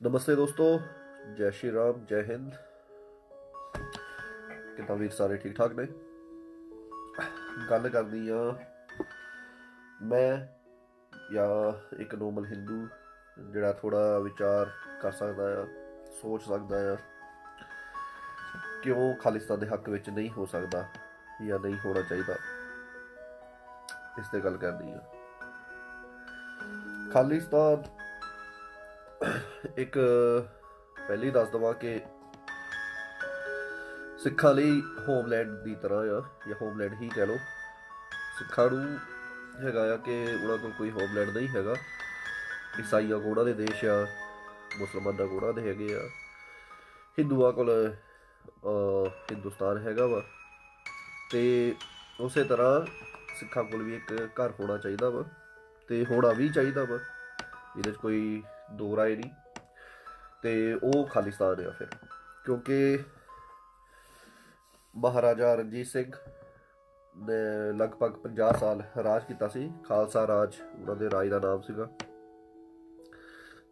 ਨਮਸਤੇ ਦੋਸਤੋ ਜੈ ਸ਼੍ਰੀ ਰਾਮ ਜੈ ਹਿੰਦ ਕਿੱਦਾਂ ਵੀਰ ਸਾਰੇ ਠੀਕ ਠਾਕ ਨੇ ਗੱਲ ਕਰਦੀ ਆ ਮੈਂ ਜਾਂ ਇੱਕ ਨੋਰਮਲ ਹਿੰਦੂ ਜਿਹੜਾ ਥੋੜਾ ਵਿਚਾਰ ਕਰ ਸਕਦਾ ਆ ਸੋਚ ਸਕਦਾ ਆ ਕਿ ਉਹ ਖਾਲਿਸਤਾਨ ਦੇ ਹੱਕ ਵਿੱਚ ਨਹੀਂ ਹੋ ਸਕਦਾ ਜਾਂ ਨਹੀਂ ਹੋਣਾ ਚਾਹੀਦਾ ਇਸ ਤੇ ਗੱਲ ਕਰਨੀ ਆ ਖਾਲਿਸਤਾਨ ਇੱਕ, ਪਹਿਲੀ ਦੱਸ ਦਵਾਂ ਕਿ ਸਿੱਖਾਂ ਲਈ ਹੋਮਲੈਂਡ ਦੀ ਤਰ੍ਹਾਂ ਆ, ਜਾਂ ਹੋਮਲੈਂਡ ਹੀ ਕਹਿ ਲਓ। ਸਿੱਖਾਂ ਨੂੰ ਹੈਗਾ ਆ ਕਿ ਉਹਨਾਂ ਕੋਲ ਕੋਈ ਹੋਮਲੈਂਡ ਨਹੀਂ ਹੈਗਾ। ਈਸਾਈਆਂ ਕੋਲ ਉਹਨਾਂ ਦੇ ਦੇਸ਼ ਆ, ਮੁਸਲਮਾਨਾਂ ਕੋਲ ਉਹਨਾਂ ਦੇ ਹੈਗੇ ਆ। ਹਿੰਦੂਆਂ ਕੋਲ ਹਿੰਦੁਸਤਾਨ ਹੈਗਾ ਵਾ। ਤੇ ਉਸੇ ਤਰ੍ਹਾਂ ਸਿੱਖਾਂ ਕੋਲ ਵੀ ਇੱਕ ਘਰ ਹੋਣਾ ਚਾਹੀਦਾ ਵਾ, ਤੇ ਹੋਣਾ ਵੀ ਚਾਹੀਦਾ ਵਾ। ਇਹਦੇ 'ਚ ਕੋਈ ਦੋ ਰਾਏ ਨਹੀਂ। ਤੇ ਉਹ ਖਾਲਿਸਤਾਨ ਆ ਫਿਰ, ਕਿਉਂਕਿ ਮਹਾਰਾਜਾ ਰਣਜੀਤ ਸਿੰਘ ਨੇ ਲਗਭਗ 50 ਸਾਲ ਰਾਜ ਕੀਤਾ ਸੀ, ਖਾਲਸਾ ਰਾਜ, ਉਹਨਾਂ ਦੇ ਰਾਜ ਦਾ ਨਾਮ ਸੀਗਾ।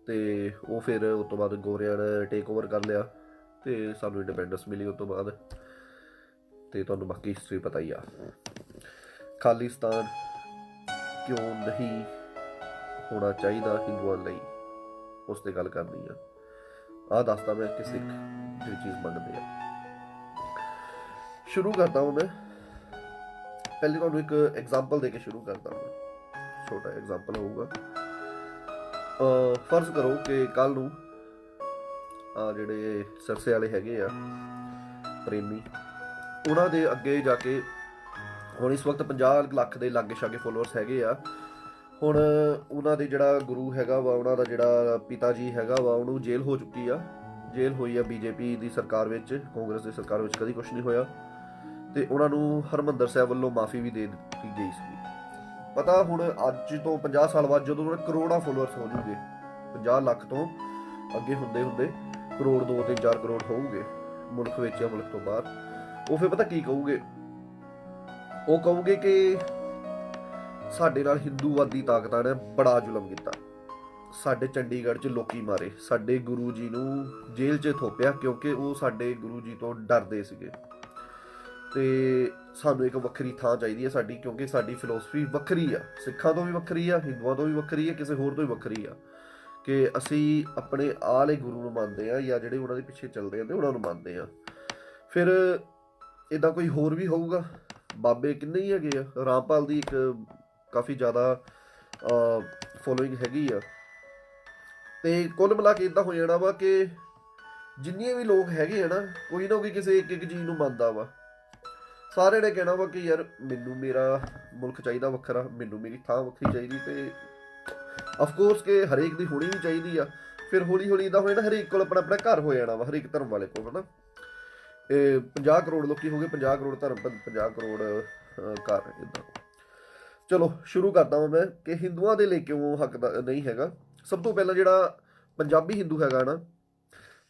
ਤੇ ਉਹ ਫਿਰ ਉਸ ਤੋਂ ਬਾਅਦ ਗੋਰਿਆਂ ਨੇ ਟੇਕ ਓਵਰ ਕਰ ਲਿਆ ਤੇ ਸਾਨੂੰ ਇੰਡੀਪੈਂਡੈਂਸ ਮਿਲੀ ਉਸ ਤੋਂ ਬਾਅਦ। ਤੇ ਤੁਹਾਨੂੰ ਬਾਕੀ ਹਿਸਟਰੀ ਪਤਾ ਹੀ ਆ। ਖਾਲਿਸਤਾਨ ਕਿਉਂ ਨਹੀਂ ਹੋਣਾ ਚਾਹੀਦਾ ਹਿੰਦੂਆਂ ਲਈ? ਉਸ ਤੇ ਗੱਲ ਕਰਨੀ ਆ। ਆ ਦੱਸਦਾ ਮੈਂ ਕਿ ਸਿੱਖ ਜਿਹੜੀ ਚੀਜ਼ ਮੰਨਦੇ ਆ। ਸ਼ੁਰੂ ਕਰਦਾ ਹਾਂ ਮੈਂ। ਪਹਿਲੇ ਤੁਹਾਨੂੰ ਇੱਕ ਐਗਜ਼ਾਮਪਲ ਦੇ ਕੇ ਸ਼ੁਰੂ ਕਰਦਾ ਹਾਂ ਛੋਟਾ ਐਗਜ਼ਾਮਪਲ ਹੋਊਗਾ। ਅ ਫਰਜ਼ ਕਰੋ ਕਿ ਕੱਲ ਨੂੰ ਆ ਜਿਹੜੇ ਸਰਸੇ ਵਾਲੇ ਹੈਗੇ ਆ, ਪ੍ਰੇਮੀ, ਉਹਨਾਂ ਦੇ ਅੱਗੇ ਜਾ ਕੇ ਹੁਣ ਇਸ ਵਕਤ 50 ਲੱਖ ਦੇ ਲਾਗੇ ਛਾਗੇ ਫੋਲੋਅਰਸ ਹੈਗੇ ਆ। ਹੁਣ ਉਹਨਾਂ ਦੇ ਜਿਹੜਾ ਗੁਰੂ ਹੈਗਾ ਵਾ, ਉਹਨਾਂ ਦਾ ਜਿਹੜਾ ਪਿਤਾ ਜੀ ਹੈਗਾ ਵਾ, ਉਹਨੂੰ ਜੇਲ੍ਹ ਹੋ ਚੁੱਕੀ ਆ। ਜੇਲ੍ਹ ਹੋਈ ਆ ਬੀਜੇਪੀ ਦੀ ਸਰਕਾਰ ਵਿੱਚ, ਕਾਂਗਰਸ ਦੀ ਸਰਕਾਰ ਵਿੱਚ ਕਦੀ ਕੁਝ ਨਹੀਂ ਹੋਇਆ। ਤੇ ਉਹਨਾਂ ਨੂੰ ਹਰਮੰਦਰ ਸਾਹਿਬ ਵੱਲੋਂ ਮਾਫੀ ਵੀ ਦੇ ਦਿੱਤੀ ਗਈ ਸੀ। ਪਤਾ ਹੁਣ ਅੱਜ ਤੋਂ 50 ਸਾਲ ਬਾਅਦ ਜਦੋਂ ਉਹਨਾਂ ਦੇ ਕਰੋੜਾਂ ਫੋਲੋਅਰਸ ਹੋ ਜੂਗੇ 50 ਲੱਖ ਤੋਂ ਅੱਗੇ ਹੁੰਦੇ ਹੁੰਦੇ ਕਰੋੜ 2 3 4 ਕਰੋੜ ਹੋਊਗੇ, ਮੁਲਕ ਵਿੱਚ ਜਾਂ ਮੁਲਕ ਤੋਂ ਬਾਹਰ। ਉਹ ਫਿਰ ਪਤਾ ਕੀ ਕਹੂਗੇ? ਉਹ ਕਹੂਗੇ ਕਿ ਸਾਡੇ ਨਾਲ ਹਿੰਦੂਵਾਦੀ ਤਾਕਤਾਂ ਨੇ ਬੜਾ ਜ਼ੁਲਮ ਕੀਤਾ। ਸਾਡੇ ਚੰਡੀਗੜ੍ਹ 'ਚ ਲੋਕੀ ਮਾਰੇ। ਸਾਡੇ ਗੁਰੂ ਜੀ ਨੂੰ ਜੇਲ੍ਹ 'ਚ ਥੋਪਿਆ ਕਿਉਂਕਿ ਉਹ ਸਾਡੇ ਗੁਰੂ ਜੀ ਤੋਂ ਡਰਦੇ ਸੀਗੇ। ਤੇ ਸਾਨੂੰ ਇੱਕ ਵੱਖਰੀ ਥਾਂ ਚਾਹੀਦੀ ਹੈ ਸਾਡੀ ਕਿਉਂਕਿ ਸਾਡੀ ਫਿਲਾਸਫੀ ਵੱਖਰੀ ਆ। ਸਿੱਖਾਂ ਤੋਂ ਵੀ ਵੱਖਰੀ ਆ, ਹਿੰਦੂਆਂ ਤੋਂ ਵੀ ਵੱਖਰੀ ਆ, ਕਿਸੇ ਹੋਰ ਤੋਂ ਵੀ ਵੱਖਰੀ ਆ। ਕਿ ਅਸੀਂ ਆਪਣੇ ਆਲੇ ਗੁਰੂ ਨੂੰ ਮੰਨਦੇ ਆ ਜਾਂ ਜਿਹੜੇ ਉਹਨਾਂ ਦੇ ਪਿੱਛੇ ਚੱਲਦੇ ਆ ਤੇ ਉਹਨਾਂ ਨੂੰ ਮੰਨਦੇ ਆ। ਫਿਰ ਇਦਾਂ ਕੋਈ ਹੋਰ ਵੀ ਹੋਊਗਾ? ਬਾਬੇ ਕਿੰਨੇ ਹੀ ਹੈਗੇ ਆ? ਰਾਮਪਾਲ ਦੀ ਇੱਕ ਕਾਫੀ ਜ਼ਿਆਦਾ ਫੋਲੋਇੰਗ ਹੈਗੀ ਆ। ਤੇ ਕੁੱਲ ਮਿਲਾ ਕੇ ਇਦਾਂ ਹੋ ਜਾਣਾ ਵਾ ਕਿ ਜਿੰਨੇ ਵੀ ਲੋਕ ਹੈਗੇ ਆ ਕੋਈ ਨਾ ਕੋਈ ਕਿਸੇ ਇੱਕ ਇੱਕ ਚੀਜ਼ ਨੂੰ ਮੰਨਦਾ ਵਾ। ਸਾਰਿਆਂ ਨੇ ਕਹਿਣਾ ਵਾ ਕਿ ਯਾਰ ਮੈਨੂੰ ਮੇਰਾ ਮੁਲਕ ਚਾਹੀਦਾ ਵੱਖਰਾ, ਮੈਨੂੰ ਮੇਰੀ ਥਾਂ ਵੱਖਰੀ ਚਾਹੀਦੀ ਤੇ ਆਫ ਕੋਰਸ ਕਿ ਹਰੇਕ ਦੀ ਹੋਣੀ ਵੀ ਚਾਹੀਦੀ ਆ। ਫਿਰ ਹੌਲੀ ਹੌਲੀ ਇਦਾਂ ਹੋ ਜਾਣਾ, ਹਰੇਕ ਕੋਲ ਆਪਣਾ ਆਪਣਾ ਘਰ ਹੋ ਜਾਣਾ ਵਾ, ਹਰੇਕ ਧਰਮ ਵਾਲੇ ਕੋਲ, ਹਨਾ। ਇਹ 50 ਕਰੋੜ ਲੋਕੀ ਹੋ ਗਏ 50 ਕਰੋੜ ਧਰਮ 50 ਕਰੋੜ ਘਰ ਇਦਾਂ ਚਲੋ, ਸ਼ੁਰੂ ਕਰਦਾ ਹਾਂ ਮੈਂ ਕਿ ਹਿੰਦੂਆਂ ਦੇ ਲਈ ਕਿਉਂ ਹੱਕ ਦਾ ਨਹੀਂ ਹੈਗਾ। ਸਭ ਤੋਂ ਪਹਿਲਾਂ ਜਿਹੜਾ ਪੰਜਾਬੀ ਹਿੰਦੂ ਹੈਗਾ ਨਾ,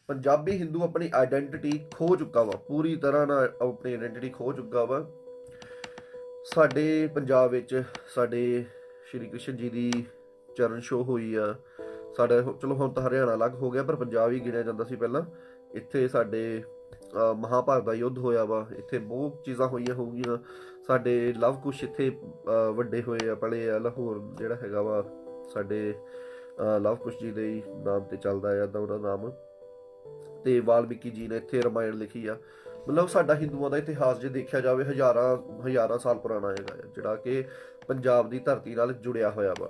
ਪੰਜਾਬੀ ਹਿੰਦੂ ਆਪਣੀ ਆਇਡੈਂਟੀਟੀ ਖੋ ਚੁੱਕਾ ਵਾ, ਪੂਰੀ ਤਰ੍ਹਾਂ ਨਾਲ ਆਪਣੀ ਆਇਡੈਂਟੀਟੀ ਖੋ ਚੁੱਕਾ ਵਾ। ਸਾਡੇ ਪੰਜਾਬ ਵਿੱਚ ਸਾਡੇ ਸ਼੍ਰੀ ਕ੍ਰਿਸ਼ਨ ਜੀ ਦੀ ਚਰਨ ਛੋਹ ਹੋਈ ਆ। ਸਾਡੇ ਚਲੋ ਹੁਣ ਤਾਂ ਹਰਿਆਣਾ ਅਲੱਗ ਹੋ ਗਿਆ, ਪਰ ਪੰਜਾਬ ਹੀ ਗਿਣਿਆ ਜਾਂਦਾ ਸੀ ਪਹਿਲਾਂ। ਇੱਥੇ ਸਾਡੇ ਮਹਾਭਾਰਤ ਦਾ ਯੁੱਧ ਹੋਇਆ ਵਾ, ਇੱਥੇ ਬਹੁਤ ਚੀਜ਼ਾਂ ਹੋਈਆਂ ਹੋਊਗੀਆਂ। ਸਾਡੇ ਲਵ ਕੁਸ਼ ਇੱਥੇ ਵੱਡੇ ਹੋਏ ਆ ਪਲੇ ਆ ਲਾਹੌਰ ਜਿਹੜਾ ਹੈਗਾ ਵਾ ਸਾਡੇ ਅ, ਲਵ ਕੁਸ਼ ਜੀ ਦੇ ਨਾਮ ਤੇ ਚੱਲਦਾ ਆ ਤਾਂ ਉਹਦਾ ਨਾਮ। ਤੇ ਵਾਲਮੀਕੀ ਜੀ ਨੇ ਇੱਥੇ ਰਮਾਇਣ ਲਿਖੀ ਆ। ਮਤਲਬ ਸਾਡਾ ਹਿੰਦੂਆਂ ਦਾ ਇਤਿਹਾਸ ਜੇ ਦੇਖਿਆ ਜਾਵੇ ਹਜ਼ਾਰਾਂ ਹਜ਼ਾਰਾਂ ਸਾਲ ਪੁਰਾਣਾ ਹੈਗਾ ਆ, ਜਿਹੜਾ ਕਿ ਪੰਜਾਬ ਦੀ ਧਰਤੀ ਨਾਲ ਜੁੜਿਆ ਹੋਇਆ ਵਾ।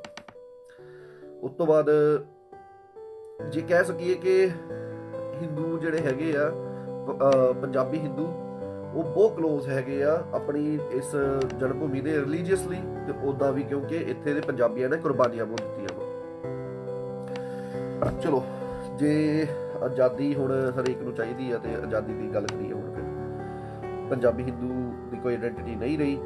ਉਸ ਤੋਂ ਬਾਅਦ ਜੇ ਕਹਿ ਸਕੀਏ ਕਿ ਹਿੰਦੂ ਜਿਹੜੇ ਹੈਗੇ ਆ ਪੰਜਾਬੀ ਹਿੰਦੂ ਉਹ ਬਹੁਤ ਕਲੋਜ ਹੈਗੇ ਆ ਆਪਣੀ ਇਸ ਜਨਮ ਭੂਮੀ ਦੇ ਰਿਲੀਜੀਅਸਲੀ ਤੇ ਉਦਾਂ ਵੀ ਕਿਉਂਕਿ ਇੱਥੇ ਦੇ ਪੰਜਾਬੀਆਂ ਨੇ ਕੁਰਬਾਨੀਆਂ ਬਹੁਤ ਦਿੱਤੀਆਂ ਚਲੋ, ਜੇ ਆਜ਼ਾਦੀ ਹੁਣ ਹਰੇਕ ਨੂੰ ਚਾਹੀਦੀ ਆ ਤੇ ਆਜ਼ਾਦੀ ਦੀ ਗੱਲ ਕਰੀਏ ਹੁਣ ਫਿਰ। ਪੰਜਾਬੀ ਹਿੰਦੂ ਦੀ ਕੋਈ ਆਇਡੈਂਟੀਟੀ ਨਹੀਂ ਰਹੀ,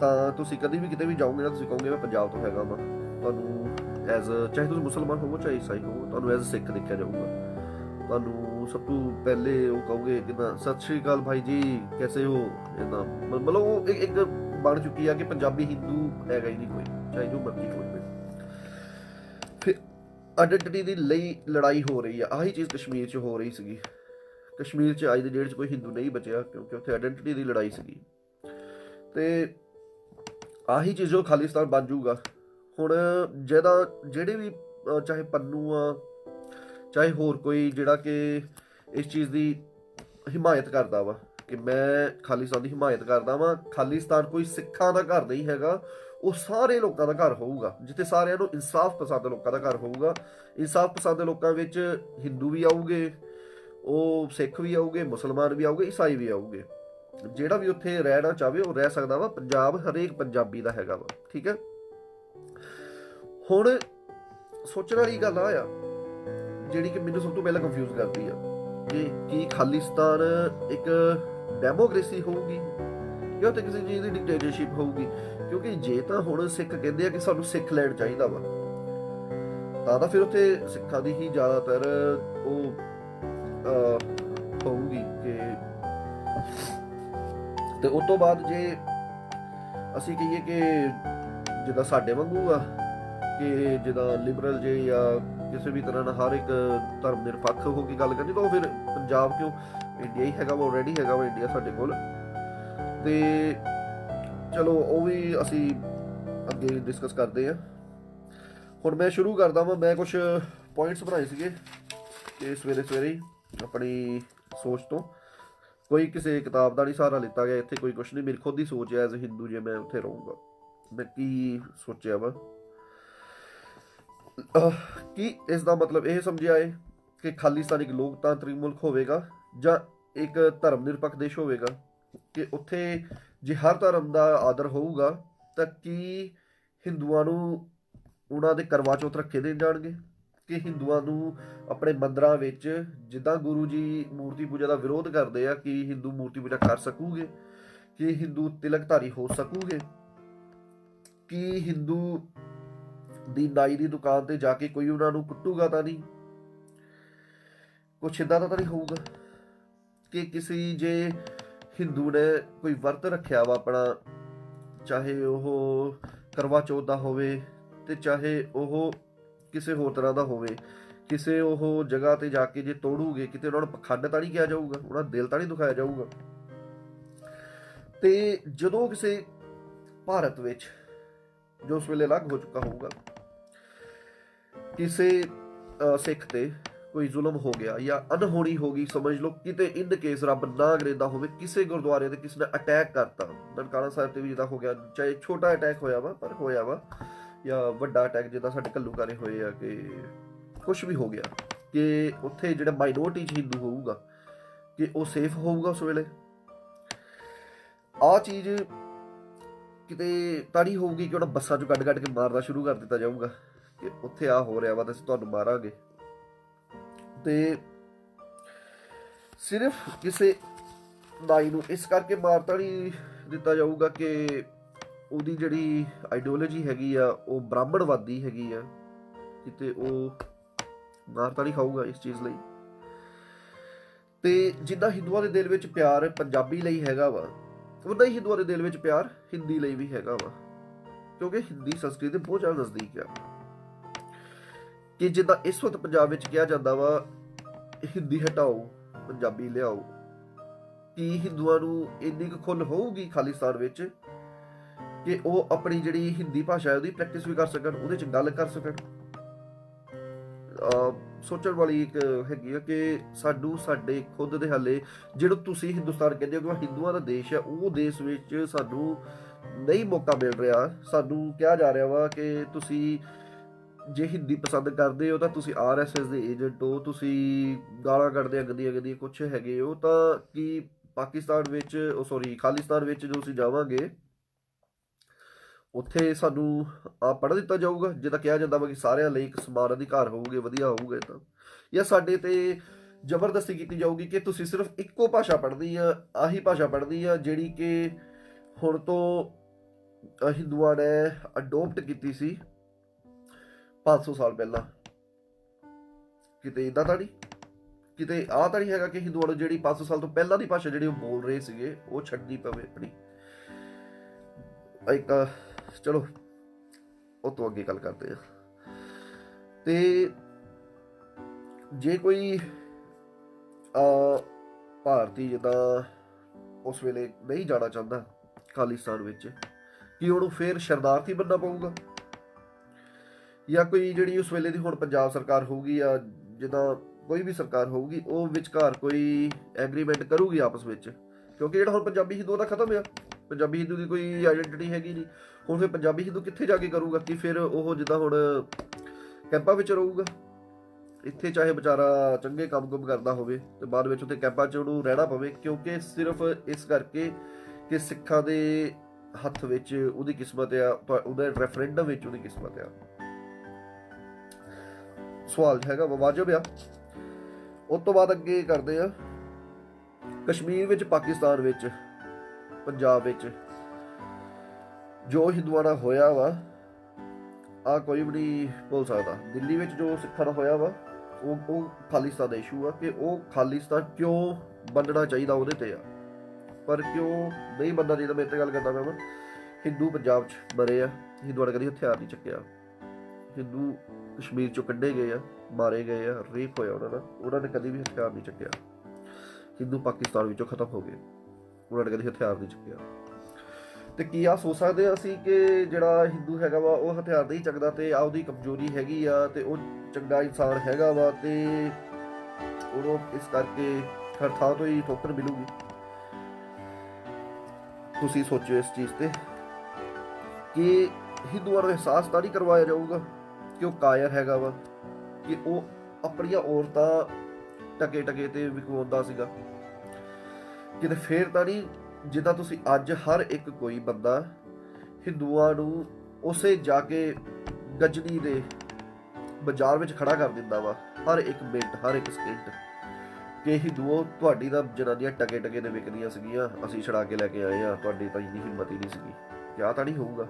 ਤਾਂ ਤੁਸੀਂ ਕਦੀ ਵੀ ਕਿਤੇ ਵੀ ਜਾਓਗੇ ਨਾ, ਤੁਸੀਂ ਕਹੋਗੇ ਮੈਂ ਪੰਜਾਬ ਤੋਂ ਹੈਗਾ ਵਾਂ। ਤੁਹਾਨੂੰ ਐਜ਼ ਚਾਹੇ ਤੁਸੀਂ ਮੁਸਲਮਾਨ ਹੋਵੋ, ਚਾਹੇ ਈਸਾਈ ਹੋਵੋ, ਤੁਹਾਨੂੰ ਐਜ਼ ਸਿੱਖ ਦੇਖਿਆ ਜਾਊਗਾ। ਤੁਹਾਨੂੰ ਸਭ ਤੋਂ ਪਹਿਲੇ ਉਹ ਕਹੋਗੇ ਕਿ ਨਾ, ਸਤਿ ਸ਼੍ਰੀ ਅਕਾਲ ਭਾਈ ਜੀ, ਕੈਸੇ ਹੋ? ਇਦਾਂ ਮਤਲਬ ਉਹ ਇੱਕ ਇੱਕ ਬਣ ਚੁੱਕੀ ਆ ਕਿ ਪੰਜਾਬੀ ਹਿੰਦੂ ਹੈਗਾ ਹੀ ਨਹੀਂ ਕੋਈ, ਚਾਹੇ ਜੋ ਮਰਜ਼ੀ ਹੋਵੇ ਫਿਰ ਆਇਡੈਂਟੀਟੀ ਦੀ ਲਈ ਲੜਾਈ ਹੋ ਰਹੀ ਆ, ਆਹੀ ਚੀਜ਼ ਕਸ਼ਮੀਰ 'ਚ ਹੋ ਰਹੀ ਸੀਗੀ। ਕਸ਼ਮੀਰ 'ਚ ਅੱਜ ਦੀ ਡੇਟ 'ਚ ਕੋਈ ਹਿੰਦੂ ਨਹੀਂ ਬਚਿਆ, ਕਿਉਂਕਿ ਉੱਥੇ ਆਇਡੈਂਟੀਟੀ ਦੀ ਲੜਾਈ ਸੀਗੀ। ਤੇ ਆਹੀ ਚੀਜ਼ ਜੋ ਖਾਲਿਸਤਾਨ ਬਣ ਜਾਊਗਾ। ਹੁਣ ਜਿਹਦਾ, ਜਿਹੜੇ ਵੀ ਚਾਹੇ ਪੰਨੂ ਆ ਚਾਹੇ ਹੋਰ ਕੋਈ ਜਿਹੜਾ ਕਿ ਇਸ ਚੀਜ਼ ਦੀ ਹਿਮਾਇਤ ਕਰਦਾ ਵਾ ਕਿ ਮੈਂ ਖਾਲਿਸਤਾਨ ਦੀ ਹਿਮਾਇਤ ਕਰਦਾ ਵਾਂ, ਖਾਲਿਸਤਾਨ ਕੋਈ ਸਿੱਖਾਂ ਦਾ ਘਰ ਨਹੀਂ ਹੈਗਾ, ਉਹ ਸਾਰੇ ਲੋਕਾਂ ਦਾ ਘਰ ਹੋਊਗਾ, ਜਿੱਥੇ ਸਾਰਿਆਂ ਨੂੰ ਇਨਸਾਫ ਪਸੰਦ ਲੋਕਾਂ ਦਾ ਘਰ ਹੋਊਗਾ। ਇਨਸਾਫ ਪਸੰਦ ਲੋਕਾਂ ਵਿੱਚ ਹਿੰਦੂ ਵੀ ਆਉਗੇ ਉਹ ਸਿੱਖ ਵੀ ਆਉਗੇ ਮੁਸਲਮਾਨ ਵੀ ਆਉਗੇ ਈਸਾਈ ਵੀ ਆਉਗੇ ਜਿਹੜਾ ਵੀ ਉੱਥੇ ਰਹਿਣਾ ਚਾਹਵੇ, ਉਹ ਰਹਿ ਸਕਦਾ ਵਾ, ਪੰਜਾਬ ਹਰੇਕ ਪੰਜਾਬੀ ਦਾ ਹੈਗਾ ਵਾ, ਠੀਕ ਹੈ? ਹੁਣ ਸੋਚਣ ਵਾਲੀ ਗੱਲ ਆ ਆ ਜਿਹੜੀ ਕਿ ਮੈਨੂੰ ਸਭ ਤੋਂ ਪਹਿਲਾਂ ਕੰਫਿਊਜ਼ ਕਰਦੀ ਆ ਕਿ ਕੀ ਖਾਲਿਸਤਾਨ ਇੱਕ ਡੈਮੋਕ੍ਰੇਸੀ ਹੋਊਗੀ ਜਾਂ ਤੇ ਕਿਸੇ ਚੀਜ਼ ਦੀ ਡਿਕਟੇਟਰਸ਼ਿਪ ਹੋਊਗੀ? ਕਿਉਂਕਿ ਜੇ ਤਾਂ ਹੁਣ ਸਿੱਖ ਕਹਿੰਦੇ ਆ ਕਿ ਸਾਨੂੰ ਸਿੱਖ ਲੈਣ ਚਾਹੀਦਾ ਵਾ, ਤਾਂ ਤਾਂ ਫਿਰ ਉੱਥੇ ਸਿੱਖਾਂ ਦੀ ਹੀ ਜ਼ਿਆਦਾਤਰ ਉਹ ਹੋਊਗੀ ਕਿ ਤੇ ਉਸ ਤੋਂ ਬਾਅਦ ਜੇ ਅਸੀਂ ਕਹੀਏ ਕਿ ਜਿੱਦਾਂ ਸਾਡੇ ਵਾਂਗੂ ਆ, ਕਿ ਜਿੱਦਾਂ ਲਿਬਰਲ ਜੇ ਜਾਂ ਕਿਸੇ ਵੀ ਤਰ੍ਹਾਂ ਨਾਲ ਹਰ ਇੱਕ ਧਰਮ ਨਿਰਪੱਖ ਹੋ ਕੇ ਗੱਲ ਕਰਨੀ, ਤਾਂ ਉਹ ਫਿਰ ਪੰਜਾਬ ਕਿਉਂ? ਇੰਡੀਆ ਹੀ ਹੈਗਾ ਵਾ ਆਲਰੇਡੀ ਹੈਗਾ ਵਾ ਇੰਡੀਆ ਸਾਡੇ ਕੋਲ। ਤੇ ਚਲੋ, ਉਹ ਵੀ ਅਸੀਂ ਅੱਗੇ ਡਿਸਕਸ ਕਰਦੇ ਆ ਹੁਣ ਮੈਂ ਸ਼ੁਰੂ ਕਰਦਾ ਵਾਂ, ਮੈਂ ਕੁਝ ਪੁਆਇੰਟਸ ਬਣਾਏ ਸੀਗੇ ਕਿ ਸਵੇਰੇ ਸਵੇਰੇ ਆਪਣੀ ਸੋਚ ਤੋਂ। ਕੋਈ ਕਿਸੇ ਕਿਤਾਬ ਦਾ ਨਹੀਂ ਸਹਾਰਾ ਲਿੱਤਾ ਗਿਆ, ਇੱਥੇ ਕੋਈ ਕੁਝ ਨਹੀਂ ਮੇਰੀ ਖੁਦ ਦੀ ਸੋਚ ਹੈ ਐਜ਼ ਹਿੰਦੂ ਜੇ ਮੈਂ ਉੱਥੇ ਰਹੂੰਗਾ। ਮੈਂ ਕੀ ਸੋਚਿਆ ਵਾ? ਕੀ ਇਸ ਦਾ ਮਤਲਬ ਇਹ ਸਮਝਿਆ ਹੈ ਕਿ ਖਾਲਿਸਤਾਨ ਇੱਕ ਲੋਕਤਾਂਤਰਿਕ ਮੁਲਕ ਹੋਵੇਗਾ ਜਾਂ ਇੱਕ ਧਰਮ ਨਿਰਪੱਖ ਦੇਸ਼ ਹੋਵੇਗਾ? ਕਿ ਉੱਥੇ ਜੇ ਹਰ ਧਰਮ ਦਾ ਆਦਰ ਹੋਊਗਾ, ਤਾਂ ਕੀ ਹਿੰਦੂਆਂ ਨੂੰ ਉਹਨਾਂ ਦੇ ਕਰਵਾ ਚੌਥ ਰੱਖੇ ਦੇ ਜਾਣਗੇ? ਕਿ ਹਿੰਦੂਆਂ ਨੂੰ ਆਪਣੇ ਮੰਦਰਾਂ ਵਿੱਚ ਜਿੱਦਾਂ ਗੁਰੂ ਜੀ ਮੂਰਤੀ ਪੂਜਾ ਦਾ ਵਿਰੋਧ ਕਰਦੇ ਆ, ਕਿ ਹਿੰਦੂ ਮੂਰਤੀ ਪੂਜਾ ਕਰ ਸਕੂਗੇ? ਕਿ ਹਿੰਦੂ ਤਿਲਕਧਾਰੀ ਹੋ ਸਕੂਗੇ? ਕਿ ਹਿੰਦੂ ਦੀ ਨਾਈ ਦੀ ਦੁਕਾਨ ਤੇ ਜਾ ਕੇ ਕੋਈ ਉਹਨਾਂ ਨੂੰ ਕੁੱਟੂਗਾ ਤਾਂ ਨਹੀਂ? ਕੁਛ ਇਦਾਂ ਦਾ ਤਾਂ ਨਹੀਂ ਹੋਊਗਾ ਕਿ ਕਿਸੇ ਜੇ ਹਿੰਦੂ ਨੇ ਕੋਈ ਵਰਤ ਰੱਖਿਆ ਵਾ ਆਪਣਾ, ਚਾਹੇ ਉਹ ਕਰਵਾ ਚੌਥ ਦਾ ਹੋਵੇ ਤੇ ਚਾਹੇ ਉਹ ਕਿਸੇ ਹੋਰ ਤਰ੍ਹਾਂ ਦਾ ਹੋਵੇ, ਕਿਸੇ ਉਹ ਜਗ੍ਹਾ ਤੇ ਜਾ ਕੇ ਜੇ ਤੋੜੂਗੇ, ਕਿਤੇ ਉਹਨਾਂ ਨੂੰ ਪਖੰਡ ਤਾਂ ਨਹੀਂ ਕਿਹਾ ਜਾਊਗਾ? ਉਹਨਾਂ ਦਾ ਦਿਲ ਤਾਂ ਨਹੀਂ ਦੁਖਾਇਆ ਜਾਊਗਾ? ਤੇ ਜਦੋਂ ਕਿਸੇ ਭਾਰਤ ਵਿੱਚ, ਜੋ ਉਸ ਵੇਲੇ ਅਲੱਗ ਹੋ ਚੁੱਕਾ ਹੋਊਗਾ ਕਿਸੇ ਸਿੱਖ ਤੇ ਕੋਈ ਜ਼ੁਲਮ ਹੋ ਗਿਆ ਜਾਂ ਅਨਹੋਣੀ ਹੋ ਗਈ, ਸਮਝ ਲਓ, ਕਿਤੇ ਇਨ ਕੇਸ ਰੱਬ ਨਾ ਕਰੇਦਾ ਹੋਵੇ, ਕਿਸੇ ਗੁਰਦੁਆਰੇ ਤੇ ਕਿਸੇ ਨੇ ਅਟੈਕ ਕਰਤਾ। ਨਨਕਾਣਾ ਸਾਹਿਬ ਤੇ ਵੀ ਜਿਹਦਾ ਹੋ ਗਿਆ, ਚਾਹੇ ਛੋਟਾ ਅਟੈਕ ਹੋਇਆ ਵਾ, ਪਰ ਹੋਇਆ ਵਾ, ਜਾਂ ਵੱਡਾ ਅਟੈਕ ਜਿੱਦਾਂ ਸਾਡੇ ਕੱਲੂਕਾਰੇ ਹੋਏ ਆ ਕਿ ਕੁਝ ਵੀ ਹੋ ਗਿਆ, ਕਿ ਉੱਥੇ ਜਿਹੜਾ ਮਾਈਨੋਰਟੀ ਚ ਹਿੰਦੂ ਹੋਊਗਾ, ਕਿ ਉਹ ਸੇਫ ਹੋਊਗਾ ਉਸ ਵੇਲੇ। ਆ ਚੀਜ਼ ਕਿਤੇ ਤਾਂ ਨਹੀਂ ਹੋਊਗੀ ਕਿ ਉਹਨਾਂ ਬੱਸਾਂ ਚੋਂ ਕੱਢ ਕੱਢ ਕੇ ਮਾਰਨਾ ਸ਼ੁਰੂ ਕਰ ਦਿੱਤਾ ਜਾਊਗਾ। ਕਿ ਉੱਥੇ ਆ ਹੋ ਰਿਹਾ ਵਾ ਤਾਂ ਅਸੀਂ ਤੁਹਾਨੂੰ ਮਾਰਾਂਗੇ। ਤੇ ਸਿਰਫ ਕਿਸੇ ਨਾਈ ਨੂੰ ਇਸ ਕਰਕੇ ਮਾਰਤਾ ਨਹੀਂ ਦਿੱਤਾ ਜਾਊਗਾ ਕਿ ਉਹਦੀ ਜਿਹੜੀ ਆਈਡੀਓਲੋਜੀ ਹੈਗੀ ਆ, ਉਹ ਬ੍ਰਾਹਮਣਵਾਦੀ ਹੈਗੀ ਆ, ਕਿਤੇ ਉਹ ਮਾਰਤਾ ਨਹੀਂ ਖਾਊਗਾ ਇਸ ਚੀਜ਼ ਲਈ। ਤੇ ਜਿੱਦਾਂ ਹਿੰਦੂਆਂ ਦੇ ਦਿਲ ਵਿੱਚ ਪਿਆਰ ਪੰਜਾਬੀ ਲਈ ਹੈਗਾ ਵਾ ਉਦਾਂ ਹੀ ਹਿੰਦੂਆਂ ਦੇ ਦਿਲ ਵਿੱਚ ਪਿਆਰ ਹਿੰਦੀ ਲਈ ਵੀ ਹੈਗਾ ਵਾ, ਕਿਉਂਕਿ ਹਿੰਦੀ ਸੰਸਕ੍ਰਿਤ ਦੇ ਬਹੁਤ ਜ਼ਿਆਦਾ ਨਜ਼ਦੀਕ ਆ। ਕਿ ਜਿੱਦਾਂ ਇਸ ਵਕਤ ਪੰਜਾਬ ਵਿੱਚ ਕਿਹਾ ਜਾਂਦਾ ਵਾ, ਹਿੰਦੀ ਹਟਾਓ, ਪੰਜਾਬੀ ਲਿਆਓ। ਕੀ ਹਿੰਦੂਆਂ ਨੂੰ ਇੰਨੀ ਕੁ ਖੁੱਲ ਹੋਊਗੀ ਖਾਲਿਸਤਾਨ ਵਿੱਚ ਕਿ ਉਹ ਆਪਣੀ ਜਿਹੜੀ ਹਿੰਦੀ ਭਾਸ਼ਾ ਹੈ, ਉਹਦੀ ਪ੍ਰੈਕਟਿਸ ਵੀ ਕਰ ਸਕਣ, ਉਹਦੇ ਚ ਗੱਲ ਕਰ ਸਕਣ? ਅਹ ਸੋਚਣ ਵਾਲੀ ਇੱਕ ਹੈਗੀ ਆ ਕਿ ਸਾਡੂ ਸਾਡੇ ਖੁਦ ਦੇ ਹਾਲੇ ਜਿਹੜਾ ਤੁਸੀਂ ਹਿੰਦੁਸਤਾਨ ਕਹਿੰਦੇ ਹੋ ਕਿ ਹਿੰਦੂਆਂ ਦਾ ਦੇਸ਼ ਹੈ, ਉਹ ਦੇਸ਼ ਵਿੱਚ ਸਾਨੂੰ ਨਹੀਂ ਮੌਕਾ ਮਿਲ ਰਿਹਾ। ਸਾਨੂੰ ਕਿਹਾ ਜਾ ਰਿਹਾ ਵਾ ਕਿ ਤੁਸੀਂ ਜੇ ਹਿੰਦੀ ਪਸੰਦ ਕਰਦੇ ਹੋ ਤਾਂ ਤੁਸੀਂ ਆਰਐਸਐਸ ਦੇ ਏਜੰਟ ਹੋ, ਤੁਸੀਂ ਗਾਲਾਂ ਕੱਢਦੇ ਆ ਗੰਦੀਆਂ ਗੰਦੀਆਂ ਕੁਝ ਹੈਗੇ ਹੋ, ਤਾਂ ਕੀ ਪਾਕਿਸਤਾਨ ਵਿੱਚ, ਉਹ ਸੌਰੀ ਖਾਲਿਸਤਾਨ ਵਿੱਚ ਜੋ ਅਸੀਂ ਜਾਵਾਂਗੇ, ਉੱਥੇ ਸਾਨੂੰ ਆ ਪੜ੍ਹ ਦਿੱਤਾ ਜਾਊਗਾ, ਜੇ ਤਾਂ ਕਿਹਾ ਜਾਂਦਾ ਵਾ ਕਿ ਸਾਰਿਆਂ ਲਈ ਇੱਕ ਸਮਾਨ ਅਧਿਕਾਰ ਹੋਊਗੇ, ਵਧੀਆ ਹੋਊਗੇ ਤਾਂ। ਜਾਂ ਸਾਡੇ ਤੇ ਜ਼ਬਰਦਸਤੀ ਕੀਤੀ ਜਾਊਗੀ ਕਿ ਤੁਸੀਂ ਸਿਰਫ ਇੱਕੋ ਭਾਸ਼ਾ ਪੜ੍ਹਨੀ ਆ, ਆਹੀ ਭਾਸ਼ਾ ਪੜ੍ਹਨੀ ਆ, ਜਿਹੜੀ ਕਿ ਹੁਣ ਤੋਂ ਹਿੰਦੂਆਂ ਨੇ ਅਡੋਪਟ ਕੀਤੀ ਸੀ। 500 ਸਾਲ ਪਹਿਲਾਂ। ਕਿਤੇ ਇਦਾਂ ਤਾਂ ਨਹੀਂ? ਕਿਤੇ ਆਹ ਤਾਂ ਨਹੀਂ ਹੈਗਾ ਕਿ ਹਿੰਦੂਆਂ ਨੂੰ ਜਿਹੜੀ 500 ਸਾਲ ਤੋਂ ਪਹਿਲਾਂ ਦੀ ਭਾਸ਼ਾ ਜਿਹੜੀ ਉਹ ਬੋਲ ਰਹੇ ਸੀਗੇ, ਉਹ ਛੱਡਣੀ ਪਵੇ, ਆਪਣੀ। ਇੱਕ, ਚਲੋ, ਉਹ ਤੋਂ ਅੱਗੇ ਗੱਲ ਕਰਦੇ ਆ ਤੇ ਜੇ ਕੋਈ ਆ ਭਾਰਤੀ ਜਿੱਦਾਂ ਉਸ ਵੇਲੇ ਨਹੀਂ ਜਾਣਾ ਚਾਹੁੰਦਾ, ਖਾਲਿਸਤਾਨ ਵਿੱਚ, ਕਿ ਉਹਨੂੰ ਫੇਰ ਸ਼ਰਦਾਰਥੀ ਬੰਨਾ ਪਊਗਾ? ਜਾਂ ਕੋਈ ਜਿਹੜੀ ਉਸ ਵੇਲੇ ਦੀ ਹੁਣ ਪੰਜਾਬ ਸਰਕਾਰ ਹੋਊਗੀ ਜਾਂ ਜਿੱਦਾਂ ਕੋਈ ਵੀ ਸਰਕਾਰ ਹੋਊਗੀ, ਉਹ ਵਿਚਕਾਰ ਕੋਈ ਐਗਰੀਮੈਂਟ ਕਰੂਗੀ ਆਪਸ ਵਿੱਚ? ਕਿਉਂਕਿ ਜਿਹੜਾ ਹੁਣ ਪੰਜਾਬੀ ਹਿੰਦੂ ਦਾ ਖਤਮ ਆ। ਪੰਜਾਬੀ ਹਿੰਦੂ ਦੀ ਕੋਈ ਆਇਡੈਂਟੀਟੀ ਹੈਗੀ ਨਹੀਂ। ਹੁਣ ਫਿਰ ਪੰਜਾਬੀ ਹਿੰਦੂ ਕਿੱਥੇ ਜਾ ਕੇ ਕਰੂਗਾ? ਕਿ ਫਿਰ ਉਹ ਜਿੱਦਾਂ ਹੁਣ ਕੈਂਪਾਂ ਵਿੱਚ ਰਹੂਗਾ। ਇੱਥੇ ਚਾਹੇ ਵਿਚਾਰਾ ਚੰਗੇ ਕੰਮ ਕੁਮ ਕਰਦਾ ਹੋਵੇ ਤੇ ਬਾਅਦ ਵਿੱਚ ਉੱਥੇ ਕੈਂਪਾਂ 'ਚ ਉਹਨੂੰ ਰਹਿਣਾ ਪਵੇ, ਕਿਉਂਕਿ ਸਿਰਫ ਇਸ ਕਰਕੇ ਕਿ ਸਿੱਖਾਂ ਦੇ ਹੱਥ ਵਿੱਚ ਉਹਦੀ ਕਿਸਮਤ ਆ ਪ- ਉਹਦੇ ਰੈਫਰੈਂਡਮ ਵਿੱਚ ਉਹਦੀ ਕਿਸਮਤ ਆ। ਸਵਾਲ ਹੈਗਾ ਵਾ, ਵਾਜਬ ਆ। ਉਸ ਤੋਂ ਬਾਅਦ ਅੱਗੇ ਕਰਦੇ ਆ। ਕਸ਼ਮੀਰ ਵਿੱਚ ਪਾਕਿਸਤਾਨ ਵਿੱਚ ਪੰਜਾਬ ਵਿੱਚ ਜੋ ਹਿੰਦੂਆਂ ਨਾਲ ਹੋਇਆ ਵਾ ਆ ਕੋਈ ਵੀ ਨਹੀਂ ਭੁੱਲ ਸਕਦਾ। ਦਿੱਲੀ ਵਿੱਚ ਜੋ ਸਿੱਖਾਂ ਨਾਲ ਹੋਇਆ ਵਾ ਉਹ ਉਹ ਖਾਲਿਸਤਾਨ ਦਾ ਇਸ਼ੂ ਆ ਕਿ ਉਹ ਖਾਲਿਸਤਾਨ ਕਿਉਂ ਬੰਨਣਾ ਚਾਹੀਦਾ ਉਹਦੇ ਤੇ ਆ? ਪਰ ਕਿਉਂ ਨਹੀਂ ਬੰਨਣਾ ਚਾਹੀਦਾ? ਮੈਂ ਤੇ ਗੱਲ ਕਰਦਾ ਮੈਂ ਹਿੰਦੂ ਪੰਜਾਬ 'ਚ ਮਰੇ ਆ। ਹਿੰਦੂਆਂ ਨੇ ਕਦੀ ਹਥਿਆਰ ਨਹੀਂ ਚੱਕਿਆ। ਹਿੰਦੂ ਕਸ਼ਮੀਰ 'ਚੋਂ ਕੱਢੇ ਗਏ ਆ, ਮਾਰੇ ਗਏ ਆ ਰੇਪ ਹੋਇਆ ਉਹਨਾਂ ਨਾਲ ਉਹਨਾਂ ਨੇ ਕਦੀ ਵੀ ਹਥਿਆਰ ਨਹੀਂ ਚੱਕਿਆ। ਹਿੰਦੂ ਪਾਕਿਸਤਾਨ ਵਿੱਚੋਂ ਖਤਮ ਹੋ ਗਏ। ਉਹਨਾਂ ਨੇ ਕਦੀ ਹਥਿਆਰ ਨਹੀਂ ਚੱਕਿਆ। ਤੇ ਕੀ ਆ ਸੋਚ ਸਕਦੇ ਅਸੀਂ ਕਿ ਜਿਹੜਾ ਹਿੰਦੂ ਹੈਗਾ ਵਾ, ਉਹ ਹਥਿਆਰ ਨਹੀਂ ਚੱਕਦਾ ਤੇ ਆ ਉਹਦੀ ਕਮਜ਼ੋਰੀ ਹੈਗੀ ਆ ਤੇ ਉਹ ਚੰਗਾ ਇਨਸਾਨ ਹੈਗਾ ਵਾ ਤੇ ਉਹਨੂੰ ਇਸ ਕਰਕੇ ਹਰ ਥਾਂ ਤੋਂ ਹੀ ਠੋਕਰ ਮਿਲੂਗੀ। ਤੁਸੀਂ ਸੋਚਿਓ ਇਸ ਚੀਜ਼ ਤੇ। ਕਿ ਹਿੰਦੂਆਂ ਨੂੰ ਅਹਿਸਾਸ ਤਾਂ ਨਹੀਂ ਕਰਵਾਇਆ ਜਾਊਗਾ? ਕਿ ਉਹ ਕਾਇਰ ਹੈਗਾ ਵਾ, ਕਿ ਉਹ ਆਪਣੀਆਂ ਔਰਤਾਂ ਟਕੇ ਟਕੇ ਤੇ ਵਿਕਵਾਉਂਦਾ ਸੀਗਾ। ਕਿਤੇ ਫੇਰ ਤਾਂ ਨਹੀਂ, ਜਿੱਦਾਂ ਤੁਸੀਂ ਅੱਜ ਹਰ ਇੱਕ ਕੋਈ ਬੰਦਾ ਹਿੰਦੂਆਂ ਨੂੰ ਉਸੇ ਜਾ ਕੇ ਗਜਨੀ ਦੇ ਬਾਜ਼ਾਰ ਵਿੱਚ ਖੜਾ ਕਰ ਦਿੰਦਾ ਵਾ, ਹਰ ਇੱਕ ਮਿੰਟ, ਹਰ ਇੱਕ ਸਕਿੰਟ ਕਿ ਹਿੰਦੂਓ ਤੁਹਾਡੀ ਤਾਂ ਜਨਾਨੀਆਂ ਟਕੇ ਟਕੇ ਦੇ ਵਿਕਦੀਆਂ ਸੀਗੀਆਂ, ਅਸੀਂ ਛੜਾ ਕੇ ਲੈ ਕੇ ਆਏ ਆ ਤੁਹਾਡੀ ਤਾਂ ਇੰਨੀ ਹਿੰਮਤ ਹੀ ਨਹੀਂ ਸੀਗੀ। ਕਿਆ ਤਾਂ ਨਹੀਂ ਹੋਊਗਾ।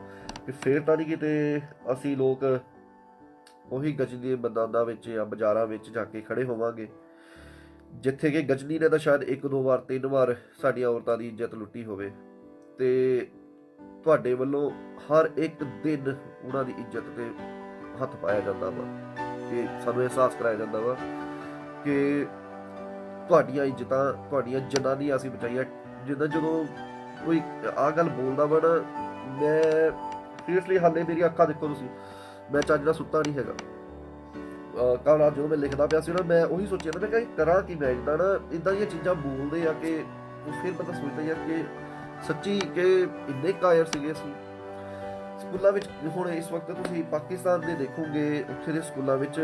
ਕਿ ਫੇਰ ਤਾਂ ਨਹੀਂ ਕਿਤੇ ਅਸੀਂ ਲੋਕ ਉਹੀ ਗਜਨੀ ਦੇ ਮੈਦਾਨਾਂ ਵਿੱਚ ਜਾਂ ਬਾਜ਼ਾਰਾਂ ਵਿੱਚ ਜਾ ਕੇ ਖੜੇ ਹੋਵਾਂਗੇ। ਜਿੱਥੇ ਕਿ ਗਜਨੀ ਨੇ ਤਾਂ ਸ਼ਾਇਦ ਇੱਕ ਦੋ ਵਾਰ, ਤਿੰਨ ਵਾਰ ਸਾਡੀਆਂ ਔਰਤਾਂ ਦੀ ਇੱਜ਼ਤ ਲੁੱਟੀ ਹੋਵੇ। ਤੇ ਤੁਹਾਡੇ ਵੱਲੋਂ ਹਰ ਇੱਕ ਦਿਨ ਉਹਨਾਂ ਦੀ ਇੱਜ਼ਤ ਤੇ ਹੱਥ ਪਾਇਆ ਜਾਂਦਾ ਵਾ। ਕਿ ਸਾਨੂੰ ਅਹਿਸਾਸ ਕਰਾਇਆ ਜਾਂਦਾ ਵਾ ਕਿ ਤੁਹਾਡੀਆਂ ਇੱਜ਼ਤਾਂ, ਤੁਹਾਡੀਆਂ ਜਨਾਨੀਆਂ ਅਸੀਂ ਬਚਾਈਆਂ। ਜਿੱਦਾਂ ਜਦੋਂ ਕੋਈ ਆ ਗੱਲ ਬੋਲਦਾ ਵਾ ਨਾ, ਮੈਂ ਸੀਰੀਅਸਲੀ ਹਾਲੇ ਮੇਰੀ ਅੱਖਾਂ ਦੇਖੋ ਤੁਸੀਂ। ਮੈਂ ਚੱਜ ਨਾਲ ਸੁੱਤਾ ਨਹੀਂ ਹੈਗਾ। ਕੱਲ ਰਾਤ ਜਦੋਂ ਮੈਂ ਲਿਖਦਾ ਪਿਆ ਸੀ ਨਾ, ਮੈਂ ਉਹੀ ਸੋਚਿਆ ਮੈਂ ਕਿਹਾ ਕਰਾਂ ਕੀ ਮੈਂ? ਇਦਾਂ ਨਾ ਇਦਾਂ ਦੀਆਂ ਚੀਜ਼ਾਂ ਬੋਲਦੇ ਆ ਕਿ ਫਿਰ ਪਤਾ ਸੋਚਦਾ ਯਾਰ ਕਿ ਸੱਚੀ ਕਿ ਇੰਨੇ ਕਾਇਰ ਸੀਗੇ ਸੀ ਸਕੂਲਾਂ ਵਿੱਚ ਹੁਣ ਇਸ ਵਕਤ ਤੁਸੀਂ ਪਾਕਿਸਤਾਨ ਦੇ ਦੇਖੋਗੇ, ਉੱਥੇ ਦੇ ਸਕੂਲਾਂ ਵਿੱਚ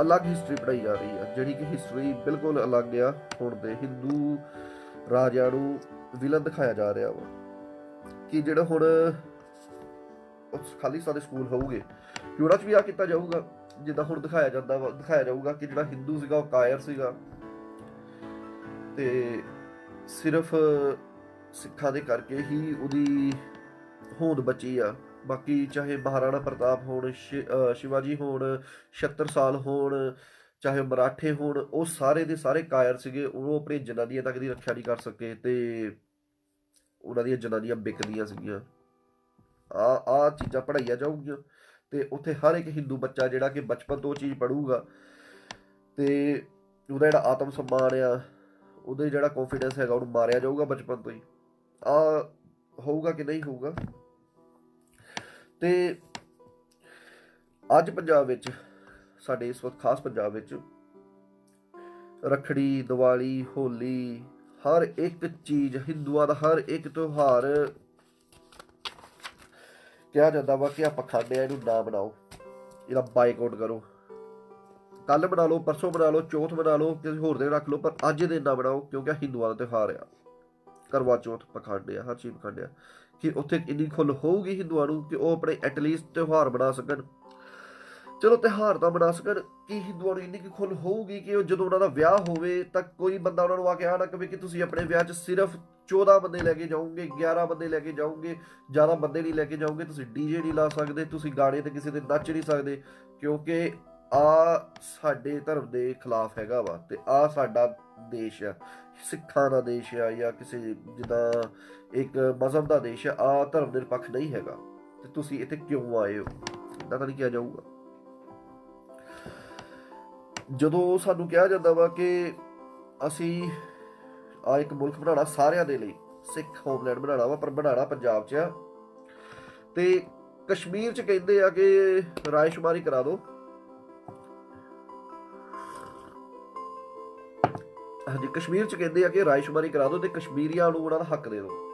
ਅਲੱਗ ਹਿਸਟਰੀ ਪੜਾਈ ਜਾ ਰਹੀ ਆ, ਜਿਹੜੀ ਕਿ ਹਿਸਟਰੀ ਬਿਲਕੁਲ ਅਲੱਗ ਆ ਹੁਣ ਦੇ ਹਿੰਦੂ ਰਾਜਿਆਂ ਨੂੰ ਵਿਲਨ ਦਿਖਾਇਆ ਜਾ ਰਿਹਾ ਵਾ। ਕਿ ਜਿਹੜਾ ਹੁਣ ਖਾਲੀ ਖਾਲਿਸਤਾਨ ਸਕੂਲ ਹੋਊਗੇ। ਕਿ ਉਹਨਾਂ 'ਚ ਵੀ ਆ ਕੀਤਾ ਜਾਊਗਾ, ਜਿੱਦਾਂ ਹੁਣ ਦਿਖਾਇਆ ਜਾਂਦਾ ਵਾ, ਦਿਖਾਇਆ ਜਾਊਗਾ ਕਿ ਜਿਹੜਾ ਹਿੰਦੂ ਸੀਗਾ, ਉਹ ਕਾਇਰ ਸੀਗਾ। ਤੇ ਸਿਰਫ ਸਿੱਖਾਂ ਦੇ ਕਰਕੇ ਹੀ ਉਹਦੀ ਹੋਂਦ ਬਚੀ ਆ। ਬਾਕੀ ਚਾਹੇ ਮਹਾਰਾਣਾ ਪ੍ਰਤਾਪ ਹੋਣ, ਸ਼ਿ- ਸ਼ਿਵਾਜੀ ਹੋਣ 76 ਸਾਲ ਹੋਣ, ਚਾਹੇ ਮਰਾਠੇ ਹੋਣ, ਉਹ ਸਾਰੇ ਦੇ ਸਾਰੇ ਕਾਇਰ ਸੀਗੇ, ਉਹ ਆਪਣੀ ਜਨਾਨੀਆਂ ਤੱਕ ਦੀ ਰੱਖਿਆ ਨਹੀਂ ਕਰ ਸਕੇ ਤੇ ਉਹਨਾਂ ਦੀਆਂ ਜਨਾਨੀਆਂ ਵਿਕਦੀਆਂ ਸੀਗੀਆਂ। ਆ ਆ ਚੀਜ਼ਾਂ ਪੜਾਈਆਂ ਜਾਊਗੀਆਂ। ਤੇ ਉੱਥੇ ਹਰ ਇੱਕ ਹਿੰਦੂ ਬੱਚਾ ਜਿਹੜਾ ਕਿ ਬਚਪਨ ਤੋਂ ਉਹ ਚੀਜ਼ ਪੜੂਗਾ ਤੇ ਉਹਦਾ ਜਿਹੜਾ ਆਤਮ ਸਨਮਾਨ ਆ, ਉਹਦੇ ਜਿਹੜਾ ਕੌਨਫੀਡੈਂਸ ਹੈਗਾ, ਉਹਨੂੰ ਮਾਰਿਆ ਜਾਊਗਾ ਬਚਪਨ ਤੋਂ ਹੀ। ਆ ਹੋਊਗਾ ਕਿ ਨਹੀਂ ਹੋਊਗਾ? ਤੇ ਅੱਜ ਪੰਜਾਬ ਵਿੱਚ, ਸਾਡੇ ਇਸ ਵਕਤ ਖਾਸ ਪੰਜਾਬ ਵਿੱਚ ਰਖੜੀ, ਦੀਵਾਲੀ, ਹੋਲੀ, ਹਰ ਇੱਕ ਚੀਜ਼, ਹਿੰਦੂਆਂ ਦਾ ਹਰ ਇੱਕ ਤਿਉਹਾਰ ਕਿਹਾ ਜਾਂਦਾ ਵਾ ਕਿ ਆ ਪਖਾਂਡੇ ਆ ਇਹਨੂੰ ਨਾ ਬਣਾਓ। ਇਹਦਾ ਬਾਈਕਾਟ ਕਰੋ। ਕੱਲ ਬਣਾ ਲਓ, ਪਰਸੋਂ ਬਣਾ ਲਓ, ਚੌਥ ਬਣਾ ਲਓ, ਕਿਸੇ ਹੋਰ ਦਿਨ ਰੱਖ ਲਓ, ਪਰ ਅੱਜ ਦੇ ਨਾ ਬਣਾਓ, ਕਿਉਂਕਿ ਇਹ ਹਿੰਦੂਆਂ ਦਾ ਤਿਉਹਾਰ ਆ। ਕਰਵਾ ਚੌਥ ਪਖਾਂਡੇ ਆ, ਹਰ ਚੀਜ਼ ਪਖਾਂਡੇ ਆ। ਕਿ ਉੱਥੇ ਇੰਨੀ ਖੁੱਲ ਹੋਊਗੀ ਹਿੰਦੂਆਂ ਨੂੰ ਕਿ ਉਹ ਆਪਣੇ ਐਟਲੀਸਟ ਤਿਉਹਾਰ ਬਣਾ ਸਕਣ। ਚਲੋ ਤਿਉਹਾਰ ਤਾਂ ਮਨਾ ਸਕਣ, ਕਿ ਹਿੰਦੂਆਂ ਨੂੰ ਇੰਨੀ ਕੁ ਖੁੱਲ ਹੋਊਗੀ ਕਿ ਉਹ ਜਦੋਂ ਉਹਨਾਂ ਦਾ ਵਿਆਹ ਹੋਵੇ ਤਾਂ ਕੋਈ ਬੰਦਾ ਉਹਨਾਂ ਨੂੰ ਆ ਕੇ ਆ ਨਾ ਕਵੇ ਕਿ ਤੁਸੀਂ ਆਪਣੇ ਵਿਆਹ 'ਚ ਸਿਰਫ 14 ਬੰਦੇ ਲੈ ਕੇ ਜਾਓਗੇ 11 ਬੰਦੇ ਲੈ ਕੇ ਜਾਓਗੇ, ਜ਼ਿਆਦਾ ਬੰਦੇ ਨਹੀਂ ਲੈ ਕੇ ਜਾਓਗੇ, ਤੁਸੀਂ ਡੀਜੇ ਨਹੀਂ ਲਾ ਸਕਦੇ, ਤੁਸੀਂ ਗਾਣੇ ਤੇ ਕਿਸੇ ਦੇ ਨੱਚ ਨਹੀਂ ਸਕਦੇ, ਕਿਉਂਕਿ ਆ ਸਾਡੇ ਧਰਮ ਦੇ ਖਿਲਾਫ ਹੈਗਾ ਵਾ ਤੇ ਆ ਸਾਡਾ ਦੇਸ਼ ਆ, ਸਿੱਖਾਂ ਦਾ ਦੇਸ਼ ਆ ਜਾਂ ਕਿਸੇ ਜਿੱਦਾਂ ਇੱਕ ਮਜ਼ਹਬ ਦਾ ਦੇਸ਼ ਆ ਆ ਧਰਮ ਨਿਰਪੱਖ ਨਹੀਂ ਹੈਗਾ ਤੇ ਤੁਸੀਂ ਇੱਥੇ ਕਿਉਂ ਆਏ ਹੋ? ਇਦਾਂ ਤਾਂ ਨਹੀਂ ਕਿਹਾ ਜਾਊਗਾ। ਜਦੋਂ ਸਾਨੂੰ ਕਿਹਾ ਜਾਂਦਾ ਵਾ ਕਿ ਅਸੀਂ ਆ ਇੱਕ ਮੁਲਕ ਬਣਾਉਣਾ ਸਾਰਿਆਂ ਦੇ ਲਈ, ਸਿੱਖ, ਹੋਮਲੈਂਡ ਬਣਾਉਣਾ ਵਾ, ਪਰ ਬਣਾਉਣਾ ਪੰਜਾਬ 'ਚ ਆ। ਤੇ ਕਸ਼ਮੀਰ 'ਚ ਕਹਿੰਦੇ ਆ ਕਿ ਰਾਇਸ਼ੁਮਾਰੀ ਕਰਾ ਦਿਓ ਹਾਂਜੀ, ਕਸ਼ਮੀਰ 'ਚ ਕਹਿੰਦੇ ਆ ਕਿ ਰਾਇਸ਼ੁਮਾਰੀ ਕਰਾ ਦਿਓ ਤੇ ਕਸ਼ਮੀਰੀਆਂ ਨੂੰ ਉਹਨਾਂ ਦਾ ਹੱਕ ਦੇ ਦਿਓ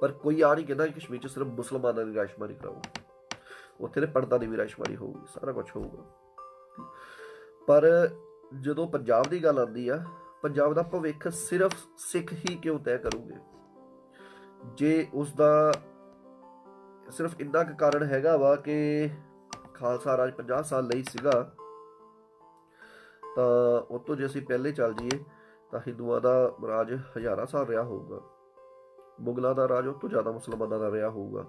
ਪਰ ਕੋਈ ਆ ਨਹੀਂ ਕਹਿੰਦਾ ਕਿ ਕਸ਼ਮੀਰ 'ਚ ਸਿਰਫ ਮੁਸਲਮਾਨਾਂ ਦੀ ਰਾਇਸ਼ੁਮਾਰੀ ਕਰਾਓ। ਉੱਥੇ ਤੇ ਪੜਦਾ ਦੀ ਵੀ ਰਾਇਸ਼ੁਮਾਰੀ ਹੋਊਗੀ, ਸਾਰਾ ਕੁਝ ਹੋਊਗਾ। ਪਰ ਜਦੋਂ ਪੰਜਾਬ ਦੀ ਗੱਲ ਆਉਂਦੀ ਆ, ਪੰਜਾਬ ਦਾ ਭਵਿੱਖ ਸਿਰਫ ਸਿੱਖ ਹੀ ਕਿਉਂ ਤੈਅ ਕਰੂਗੇ? ਜੇ ਉਸ ਦਾ ਸਿਰਫ ਇੰਨਾ ਕੁ ਕਾਰਨ ਹੈਗਾ ਵਾ ਕਿ ਖਾਲਸਾ ਰਾਜ 50 ਸਾਲ ਲਈ ਸੀਗਾ, ਤਾਂ ਉਹ ਤੋਂ ਜੇ ਅਸੀਂ ਪਹਿਲੇ ਚੱਲ ਜਾਈਏ, ਤਾਂ ਹਿੰਦੂਆਂ ਦਾ ਰਾਜ ਹਜ਼ਾਰਾਂ ਸਾਲ ਰਿਹਾ ਹੋਊਗਾ। ਮੁਗਲਾਂ ਦਾ ਰਾਜ ਉਹ ਤੋਂ ਜ਼ਿਆਦਾ ਮੁਸਲਮਾਨਾਂ ਦਾ ਰਿਹਾ ਹੋਊਗਾ।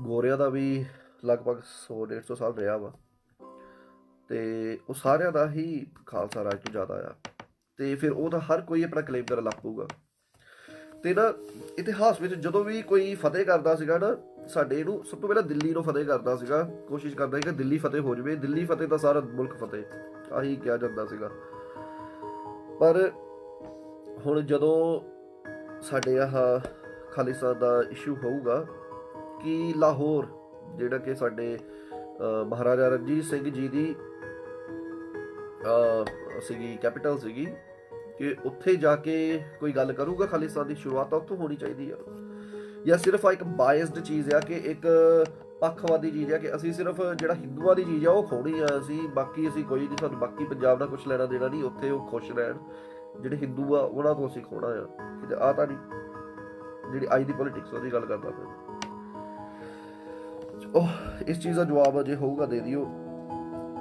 ਗੋਰਿਆਂ ਦਾ ਵੀ ਲਗਭਗ 100 150 ਸਾਲ ਰਿਹਾ ਵਾ। ਤੇ ਉਹ ਸਾਰਿਆਂ ਦਾ ਹੀ ਖਾਲਸਾ ਰਾਜ ਤੋਂ ਜ਼ਿਆਦਾ ਆ। ਤੇ ਫਿਰ ਉਹਦਾ ਹਰ ਕੋਈ ਆਪਣਾ ਕਲੇਮ ਕਰਨ ਲੱਗ ਪਊਗਾ। ਤੇ ਨਾ ਇਤਿਹਾਸ ਵਿੱਚ ਜਦੋਂ ਵੀ ਕੋਈ ਫਤਿਹ ਕਰਦਾ ਸੀਗਾ ਨਾ, ਸਾਡੇ ਨੂੰ ਸਭ ਤੋਂ ਪਹਿਲਾਂ ਦਿੱਲੀ ਨੂੰ ਫਤਿਹ ਕਰਦਾ ਸੀਗਾ। ਕੋਸ਼ਿਸ਼ ਕਰਦਾ ਸੀ ਕਿ ਦਿੱਲੀ ਫਤਿਹ ਹੋ ਜਾਵੇ। ਦਿੱਲੀ ਫਤਿਹ ਤਾਂ ਸਾਰਾ ਮੁਲਕ ਫਤਿਹ, ਆਹੀ ਕਿਹਾ ਜਾਂਦਾ ਸੀਗਾ। ਪਰ ਹੁਣ ਜਦੋਂ ਸਾਡੇ ਆਹ ਖਾਲਿਸਤਾਨ ਦਾ ਇਸ਼ੂ ਹੋਊਗਾ, ਕਿ ਲਾਹੌਰ, ਜਿਹੜਾ ਕਿ ਸਾਡੇ ਮਹਾਰਾਜਾ ਰਣਜੀਤ ਸਿੰਘ ਜੀ ਦੀ ਸੀਗੀ ਕੈਪੀਟਲ ਸੀਗੀ, ਕਿ ਉੱਥੇ ਜਾ ਕੇ ਕੋਈ ਗੱਲ ਕਰੂਗਾ ਖਾਲਿਸਤਾਨ ਦੀ ਸ਼ੁਰੂਆਤ ਤਾਂ ਉੱਥੋਂ ਹੋਣੀ ਚਾਹੀਦੀ ਆ। ਜਾਂ ਸਿਰਫ ਇੱਕ ਬਾਇਸਡ ਚੀਜ਼ ਆ ਕਿ ਇੱਕ ਪੱਖਵਾਦੀ ਚੀਜ਼ ਆ ਕਿ ਅਸੀਂ ਸਿਰਫ ਜਿਹੜਾ ਹਿੰਦੂਆਂ ਦੀ ਚੀਜ਼ ਆ, ਉਹ ਖੋਣੀ ਆ ਅਸੀਂ, ਬਾਕੀ ਅਸੀਂ ਕੋਈ ਨਹੀਂ ਸਾਨੂੰ, ਬਾਕੀ ਪੰਜਾਬ ਦਾ ਕੁਝ ਲੈਣਾ ਦੇਣਾ ਨਹੀਂ, ਉੱਥੇ ਉਹ ਖੁਸ਼ ਰਹਿਣ। ਜਿਹੜੇ ਹਿੰਦੂ ਆ, ਉਹਨਾਂ ਤੋਂ ਅਸੀਂ ਖੋਣਾ ਆ। ਕਿਤੇ ਆ ਤਾਂ ਨਹੀਂ। ਜਿਹੜੀ ਅੱਜ ਦੀ ਪੋਲਿਟਿਕਸ ਉਹਦੀ ਗੱਲ ਕਰਦਾ ਮੈਂ ਉਹ ਇਸ ਚੀਜ਼ ਦਾ ਜਵਾਬ ਅਜੇ ਹੋਊਗਾ, ਦੇ ਦਿਓ।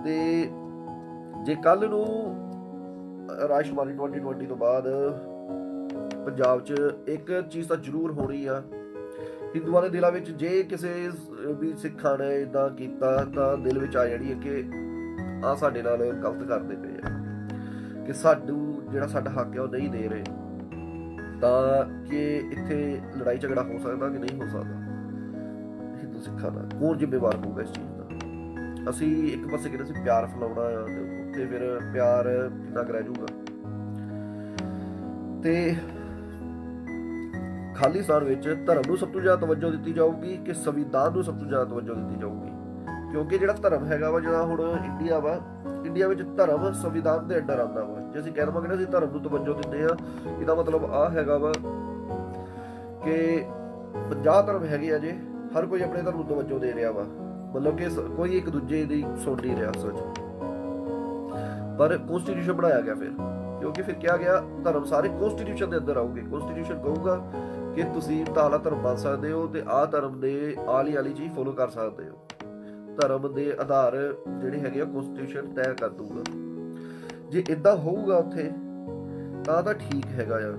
ਤੇ ਜੇ ਕੱਲ ਨੂੰ ਰਾਸ਼ਟਰਵਾਦੀ 2020 ਤੋਂ ਬਾਅਦ ਪੰਜਾਬ 'ਚ ਇੱਕ ਚੀਜ਼ ਤਾਂ ਜ਼ਰੂਰ ਹੋਣੀ ਆ, ਹਿੰਦੂਆਂ ਦੇ ਦਿਲਾਂ ਵਿੱਚ ਜੇ ਕਿਸੇ ਵੀ ਸਿੱਖਾਂ ਨੇ ਇਦਾਂ ਕੀਤਾ, ਤਾਂ ਦਿਲ ਵਿੱਚ ਆ ਜਾਣੀ ਹੈ ਕਿ ਆ ਸਾਡੇ ਨਾਲ ਗਲਤ ਕਰਦੇ ਪਏ ਆ। ਕਿ ਸਾਡੂ, ਜਿਹੜਾ ਸਾਡਾ ਹੱਕ ਹੈ ਉਹ ਨਹੀਂ ਦੇ ਰਹੇ। ਤਾਂ ਕਿ ਇੱਥੇ ਲੜਾਈ ਝਗੜਾ ਹੋ ਸਕਦਾ ਕਿ ਨਹੀਂ ਹੋ ਸਕਦਾ? ਹਿੰਦੂ ਸਿੱਖਾਂ ਦਾ ਕੌਣ ਜ਼ਿੰਮੇਵਾਰ ਹੋਊਗਾ ਇਸ ਚੀਜ਼ ਦਾ? ਅਸੀਂ ਇੱਕ ਪਾਸੇ ਕਹਿੰਦੇ ਸੀ, ਪਿਆਰ ਫੈਲਾਉਣਾ ਆ ਤੇ ਫਿਰ ਪਿਆਰ ਕਿੰਨਾ ਕੁ ਰਹਿ ਜਾਊਗਾ। ਤੇ ਖਾਲਿਸਤਾਨ ਵਿੱਚ ਧਰਮ ਨੂੰ ਸਭ ਤੋਂ ਜ਼ਿਆਦਾ ਤਵੱਜੋ ਦਿੱਤੀ ਜਾਊਗੀ ਕਿ ਸੰਵਿਧਾਨ ਨੂੰ ਸਭ ਤੋਂ ਜ਼ਿਆਦਾ ਤਵੱਜੋ ਦਿੱਤੀ ਜਾਊਗੀ। ਕਿਉਂਕਿ ਜਿਹੜਾ ਧਰਮ ਹੈਗਾ ਵਾ, ਜਿਹੜਾ ਹੁਣ ਇੰਡੀਆ ਵਾ, ਇੰਡੀਆ ਵਿੱਚ ਧਰਮ ਸੰਵਿਧਾਨ ਦੇ ਅੰਡਰ ਆਉਂਦਾ ਵਾ। ਜੇ ਅਸੀਂ ਕਹਿ ਦਵਾਂਗੇ ਅਸੀਂ ਧਰਮ ਨੂੰ ਤਵੱਜੋ ਦਿੰਦੇ ਆ ਇਹਦਾ ਮਤਲਬ ਆ ਹੈਗਾ ਵਾ ਕਿ 50 ਧਰਮ ਹੈਗੇ ਆ ਜੇ, ਹਰ ਕੋਈ ਆਪਣੇ ਧਰਮ ਨੂੰ ਤਵੱਜੋ ਦੇ ਰਿਹਾ ਵਾ। ਮਤਲਬ ਕਿ ਕੋਈ ਇੱਕ ਦੂਜੇ ਦੀ ਸੁਣ ਨਹੀਂ ਰਿਹਾ ਸੱਚ। ਪਰ ਕਨਸਟੀਟਿਊਸ਼ਨ ਬਣਾਇਆ ਗਿਆ ਫਿਰ। ਕਿਉਂਕਿ ਫਿਰ ਕਿਹਾ ਗਿਆ, ਧਰਮ ਸਾਰੇ ਕਨਸਟੀਟਿਊਸ਼ਨ ਦੇ ਅੰਦਰ ਆਉਗੇ ਕਨਸਟੀਟਿਊਸ਼ਨ ਕਹੂਗਾ ਕਿ ਤੁਸੀਂ ਤਾਲਾ ਧਰਮ ਮੰਨ ਸਕਦੇ ਹੋ ਤੇ ਆਹ ਧਰਮ ਦੇ ਆਲੀ ਆਲੀ ਚੀਜ਼ ਫੋਲੋ ਕਰ ਸਕਦੇ ਹੋ। ਧਰਮ ਦੇ ਆਧਾਰ ਜਿਹੜੇ ਹੈਗੇ ਆ ਕਨਸਟੀਟਿਊਸ਼ਨ ਤੈਅ ਕਰ ਦੂਗਾ ਜੇ ਇਦਾਂ ਹੋਊਗਾ ਉੱਥੇ, ਤਾਂ ਤਾਂ ਠੀਕ ਹੈਗਾ ਆ।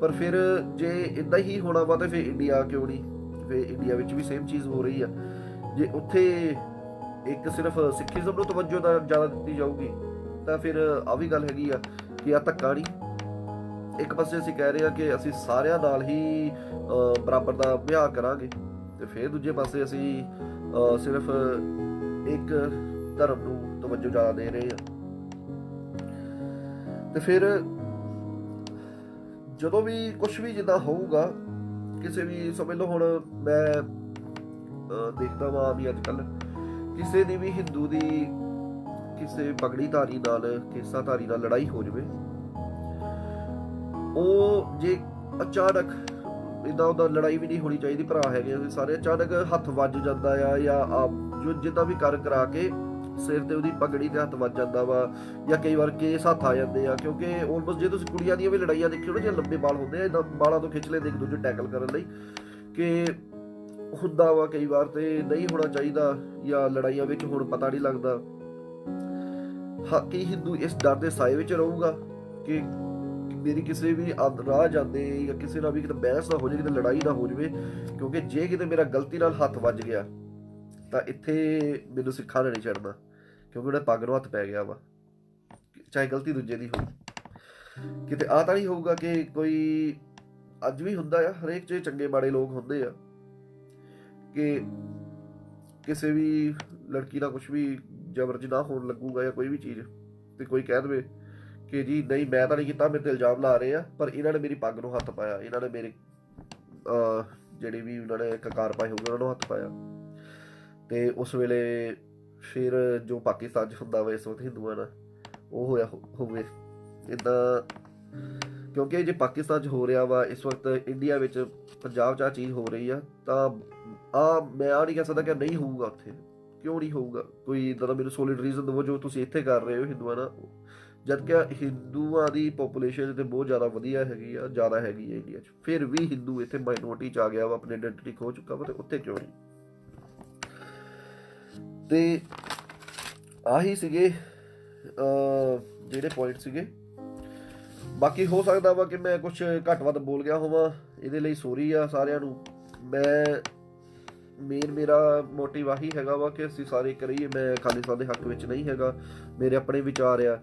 ਪਰ ਫਿਰ ਜੇ ਇਦਾਂ ਹੀ ਹੋਣਾ ਵਾ, ਤਾਂ ਫਿਰ ਇੰਡੀਆ ਕਿਉਂ ਨਹੀਂ? ਫਿਰ ਇੰਡੀਆ ਵਿੱਚ ਵੀ ਸੇਮ ਚੀਜ਼ ਹੋ ਰਹੀ ਆ। ਜੇ ਉੱਥੇ ਇੱਕ ਸਿਰਫ ਸਿੱਖੀਜ਼ਮ ਨੂੰ ਤਵੱਜੋ ਜ਼ਿਆਦਾ ਦਿੱਤੀ ਜਾਊਗੀ ਤਾਂ ਫਿਰ ਆ ਵੀ ਗੱਲ ਹੈਗੀ ਆ ਕਿ ਆ ਧੱਕਾ ਨਹੀਂ ਇੱਕ ਪਾਸੇ ਅਸੀਂ ਕਹਿ ਰਹੇ ਆ ਕਿ ਅਸੀਂ ਸਾਰਿਆਂ ਨਾਲ ਹੀ ਬਰਾਬਰ ਦਾ ਵਿਆਹ ਕਰਾਂਗੇ ਤੇ ਫਿਰ ਦੂਜੇ ਪਾਸੇ ਅਸੀਂ ਸਿਰਫ ਇੱਕ ਧਰਮ ਨੂੰ ਤਵੱਜੋ ਜ਼ਿਆਦਾ ਦੇ ਰਹੇ ਆ। ਤੇ ਫਿਰ ਜਦੋਂ ਵੀ ਕੁਝ ਵੀ ਜਿੱਦਾਂ ਹੋਊਗਾ, ਕਿਸੇ ਵੀ ਸਮਝ ਲਓ ਹੁਣ ਮੈਂ ਦੇਖਦਾ ਵਾਂ ਵੀ ਅੱਜ ਕੱਲ ਕਿਸੇ ਦੀ ਵੀ ਹਿੰਦੂ ਦੀ ਕਿਸੇ ਪਗੜੀ ਧਾਰੀ ਨਾਲ ਕੇਸਾ ਧਾਰੀ ਨਾਲ ਲੜਾਈ ਹੋ ਜਵੇ, ਉਹ ਜੇ ਅਚਾਨਕ ਇਦਾਂ ਉਹਦਾ ਲੜਾਈ ਵੀ ਨਹੀਂ ਹੋਣੀ ਚਾਹੀਦੀ, ਭਰਾ ਹੈਗੇ ਅਸੀਂ ਸਾਰੇ ਅਚਾਨਕ ਹੱਥ ਵੱਜ ਜਾਂਦਾ ਆ, ਜਾਂ ਆਪ ਜੋ ਜਿੱਦਾਂ ਵੀ ਕਰ ਕਰਾ ਕੇ ਸਿਰ ਤੇ ਉਹਦੀ ਪਗੜੀ ਤੇ ਹੱਥ ਵੱਜ ਜਾਂਦਾ ਵਾ, ਜਾਂ ਕਈ ਵਾਰ ਕੇਸ ਹੱਥ ਆ ਜਾਂਦੇ ਆ, ਕਿਉਂਕਿ ਆਲਮੋਸਟ ਜੇ ਤੁਸੀਂ ਕੁੜੀਆਂ ਦੀਆਂ ਵੀ ਲੜਾਈਆਂ ਦੇਖਿਓ ਨਾ ਜੇ ਲੰਬੇ ਬਾਲ ਹੁੰਦੇ ਆ ਇਦਾਂ ਬਾਲਾਂ ਤੋਂ ਖਿੱਚ ਲੈਂਦੇ ਇੱਕ ਦੂਜੇ ਟੈਕਲ ਕਰਨ ਲਈ, ਕਿ ਹੁੰਦਾ ਵਾ ਕਈ ਵਾਰ ਤੇ ਨਹੀਂ ਹੋਣਾ ਚਾਹੀਦਾ, ਜਾਂ ਲੜਾਈਆਂ ਵਿੱਚ ਹੁਣ ਪਤਾ ਨਹੀਂ ਲੱਗਦਾ। ਕੀ ਹਿੰਦੂ ਇਸ ਡਰ ਦੇ ਸਾਏ ਵਿੱਚ ਰਹੂਗਾ ਕਿ ਮੇਰੀ ਕਿਸੇ ਵੀ ਰਾਹ ਜਾਂਦੇ ਜਾਂ ਕਿਸੇ ਨਾਲ ਵੀ ਕਿਤੇ ਬਹਿਸ ਨਾ ਹੋ ਜਾਵੇ, ਕਿਤੇ ਲੜਾਈ ਨਾ ਹੋ ਜਾਵੇ, ਕਿਉਂਕਿ ਜੇ ਕਿਤੇ ਮੇਰਾ ਗਲਤੀ ਨਾਲ ਹੱਥ ਵੱਜ ਗਿਆ, ਤਾਂ ਇੱਥੇ ਮੈਨੂੰ ਸਿੱਖਾਂ ਨੇ ਨਹੀਂ ਛੱਡਣਾ, ਕਿਉਂਕਿ ਉਹਨੇ ਪੱਗ ਨੂੰ ਹੱਥ ਪੈ ਗਿਆ ਵਾ, ਚਾਹੇ ਗਲਤੀ ਦੂਜੇ ਦੀ ਹੋਵੇ। ਕਿਤੇ ਆ ਤਾਂ ਨਹੀਂ ਹੋਊਗਾ ਕਿ ਕੋਈ ਅੱਜ ਵੀ ਹੁੰਦਾ ਆ, ਹਰੇਕ ਚ ਚੰਗੇ ਮਾੜੇ ਲੋਕ ਹੁੰਦੇ ਆ, ਕਿ ਕਿਸੇ ਵੀ ਲੜਕੀ ਨਾਲ ਕੁਝ ਵੀ ਜ਼ਬਰ ਜਨਾਹ ਹੋਣ ਲੱਗੂਗਾ ਜਾਂ ਕੋਈ ਵੀ ਚੀਜ਼ ਤੇ ਕੋਈ ਕਹਿ ਦੇਵੇ ਕਿ ਜੀ ਨਹੀਂ ਮੈਂ ਤਾਂ ਨਹੀਂ ਕੀਤਾ ਮੇਰੇ ਤੇ ਇਲਜ਼ਾਮ ਲਾ ਰਹੇ ਆ ਪਰ ਇਹਨਾਂ ਨੇ ਮੇਰੀ ਪੱਗ ਨੂੰ ਹੱਥ ਪਾਇਆ ਇਹਨਾਂ ਨੇ ਮੇਰੇ ਅਹ, ਜਿਹੜੀ ਵੀ ਉਹਨਾਂ ਨੇ ਕਕਾਰ ਪਾਏ ਹੋਗੇ ਉਹਨਾਂ ਨੂੰ ਹੱਥ ਪਾਇਆ। ਤੇ ਉਸ ਵੇਲੇ ਫਿਰ ਜੋ ਪਾਕਿਸਤਾਨ 'ਚ ਹੁੰਦਾ ਵਾ ਇਸ ਵਕਤ ਹਿੰਦੂਆਂ ਨਾਲ ਉਹ ਹੋਇਆ ਹੋਵੇ। ਇਦਾਂ ਕਿਉਂਕਿ ਜੇ ਪਾਕਿਸਤਾਨ 'ਚ ਹੋ ਰਿਹਾ ਵਾ ਇਸ ਵਕਤ ਇੰਡੀਆ ਵਿੱਚ ਪੰਜਾਬ 'ਚ ਆ ਚੀਜ਼ ਹੋ ਰਹੀ ਆ ਤਾਂ ਆ ਮੈਂ ਆ ਨਹੀਂ ਕਹਿ ਸਕਦਾ ਕਿ ਨਹੀਂ ਹੋਊਗਾ ਉੱਥੇ। ਕਿਉਂ ਨਹੀਂ ਹੋਊਗਾ? ਕੋਈ ਇਦਾਂ ਦਾ ਮੈਨੂੰ ਸੋਲਿਡ ਰੀਜ਼ਨ ਦਿਵੋ ਜੋ ਤੁਸੀਂ ਇੱਥੇ ਕਰ ਰਹੇ ਹੋ ਹਿੰਦੂਆਂ ਨਾਲ। ਜਦ ਕਿ ਹਿੰਦੂਆਂ ਦੀ ਪੋਪੂਲੇਸ਼ਨ ਤੇ ਬਹੁਤ ਜ਼ਿਆਦਾ ਵਧੀਆ ਹੈਗੀ ਆ, ਜ਼ਿਆਦਾ ਹੈਗੀ ਹੈ ਇੰਡੀਆ 'ਚ। ਫਿਰ ਵੀ ਹਿੰਦੂ ਇੱਥੇ ਮਾਈਨੋਰਟੀ 'ਚ ਆ ਗਿਆ ਵਾ, ਆਪਣੀ ਆਇਡੈਂਟੀ ਖੋ ਚੁੱਕਾ ਵਾ ਤੇ ਉੱਥੇ ਕਿਉਂ ਨਹੀਂ? ਤੇ ਆਹੀ ਸੀਗੇ ਜਿਹੜੇ ਪੁਆਇੰਟ ਸੀਗੇ। ਬਾਕੀ ਹੋ ਸਕਦਾ ਵਾ ਕਿ ਮੈਂ ਕੁਝ ਘੱਟ ਵੱਧ ਬੋਲ ਗਿਆ ਹੋਵਾਂ। ਇਹਦੇ ਲਈ ਸੋਰੀ ਆ ਸਾਰਿਆਂ ਨੂੰ। ਮੈਂ ਮੇਨ ਮੇਰਾ ਮੋਟਿਵ ਆਹੀ ਹੈਗਾ ਵਾ ਕਿ ਅਸੀਂ ਸਾਰੇ ਕਰੀਏ ਮੈਂ ਖਾਲਿਸਤਾਨ ਦੇ ਹੱਕ ਵਿੱਚ ਨਹੀਂ ਹੈਗਾ, ਮੇਰੇ ਆਪਣੇ ਵਿਚਾਰ ਆ।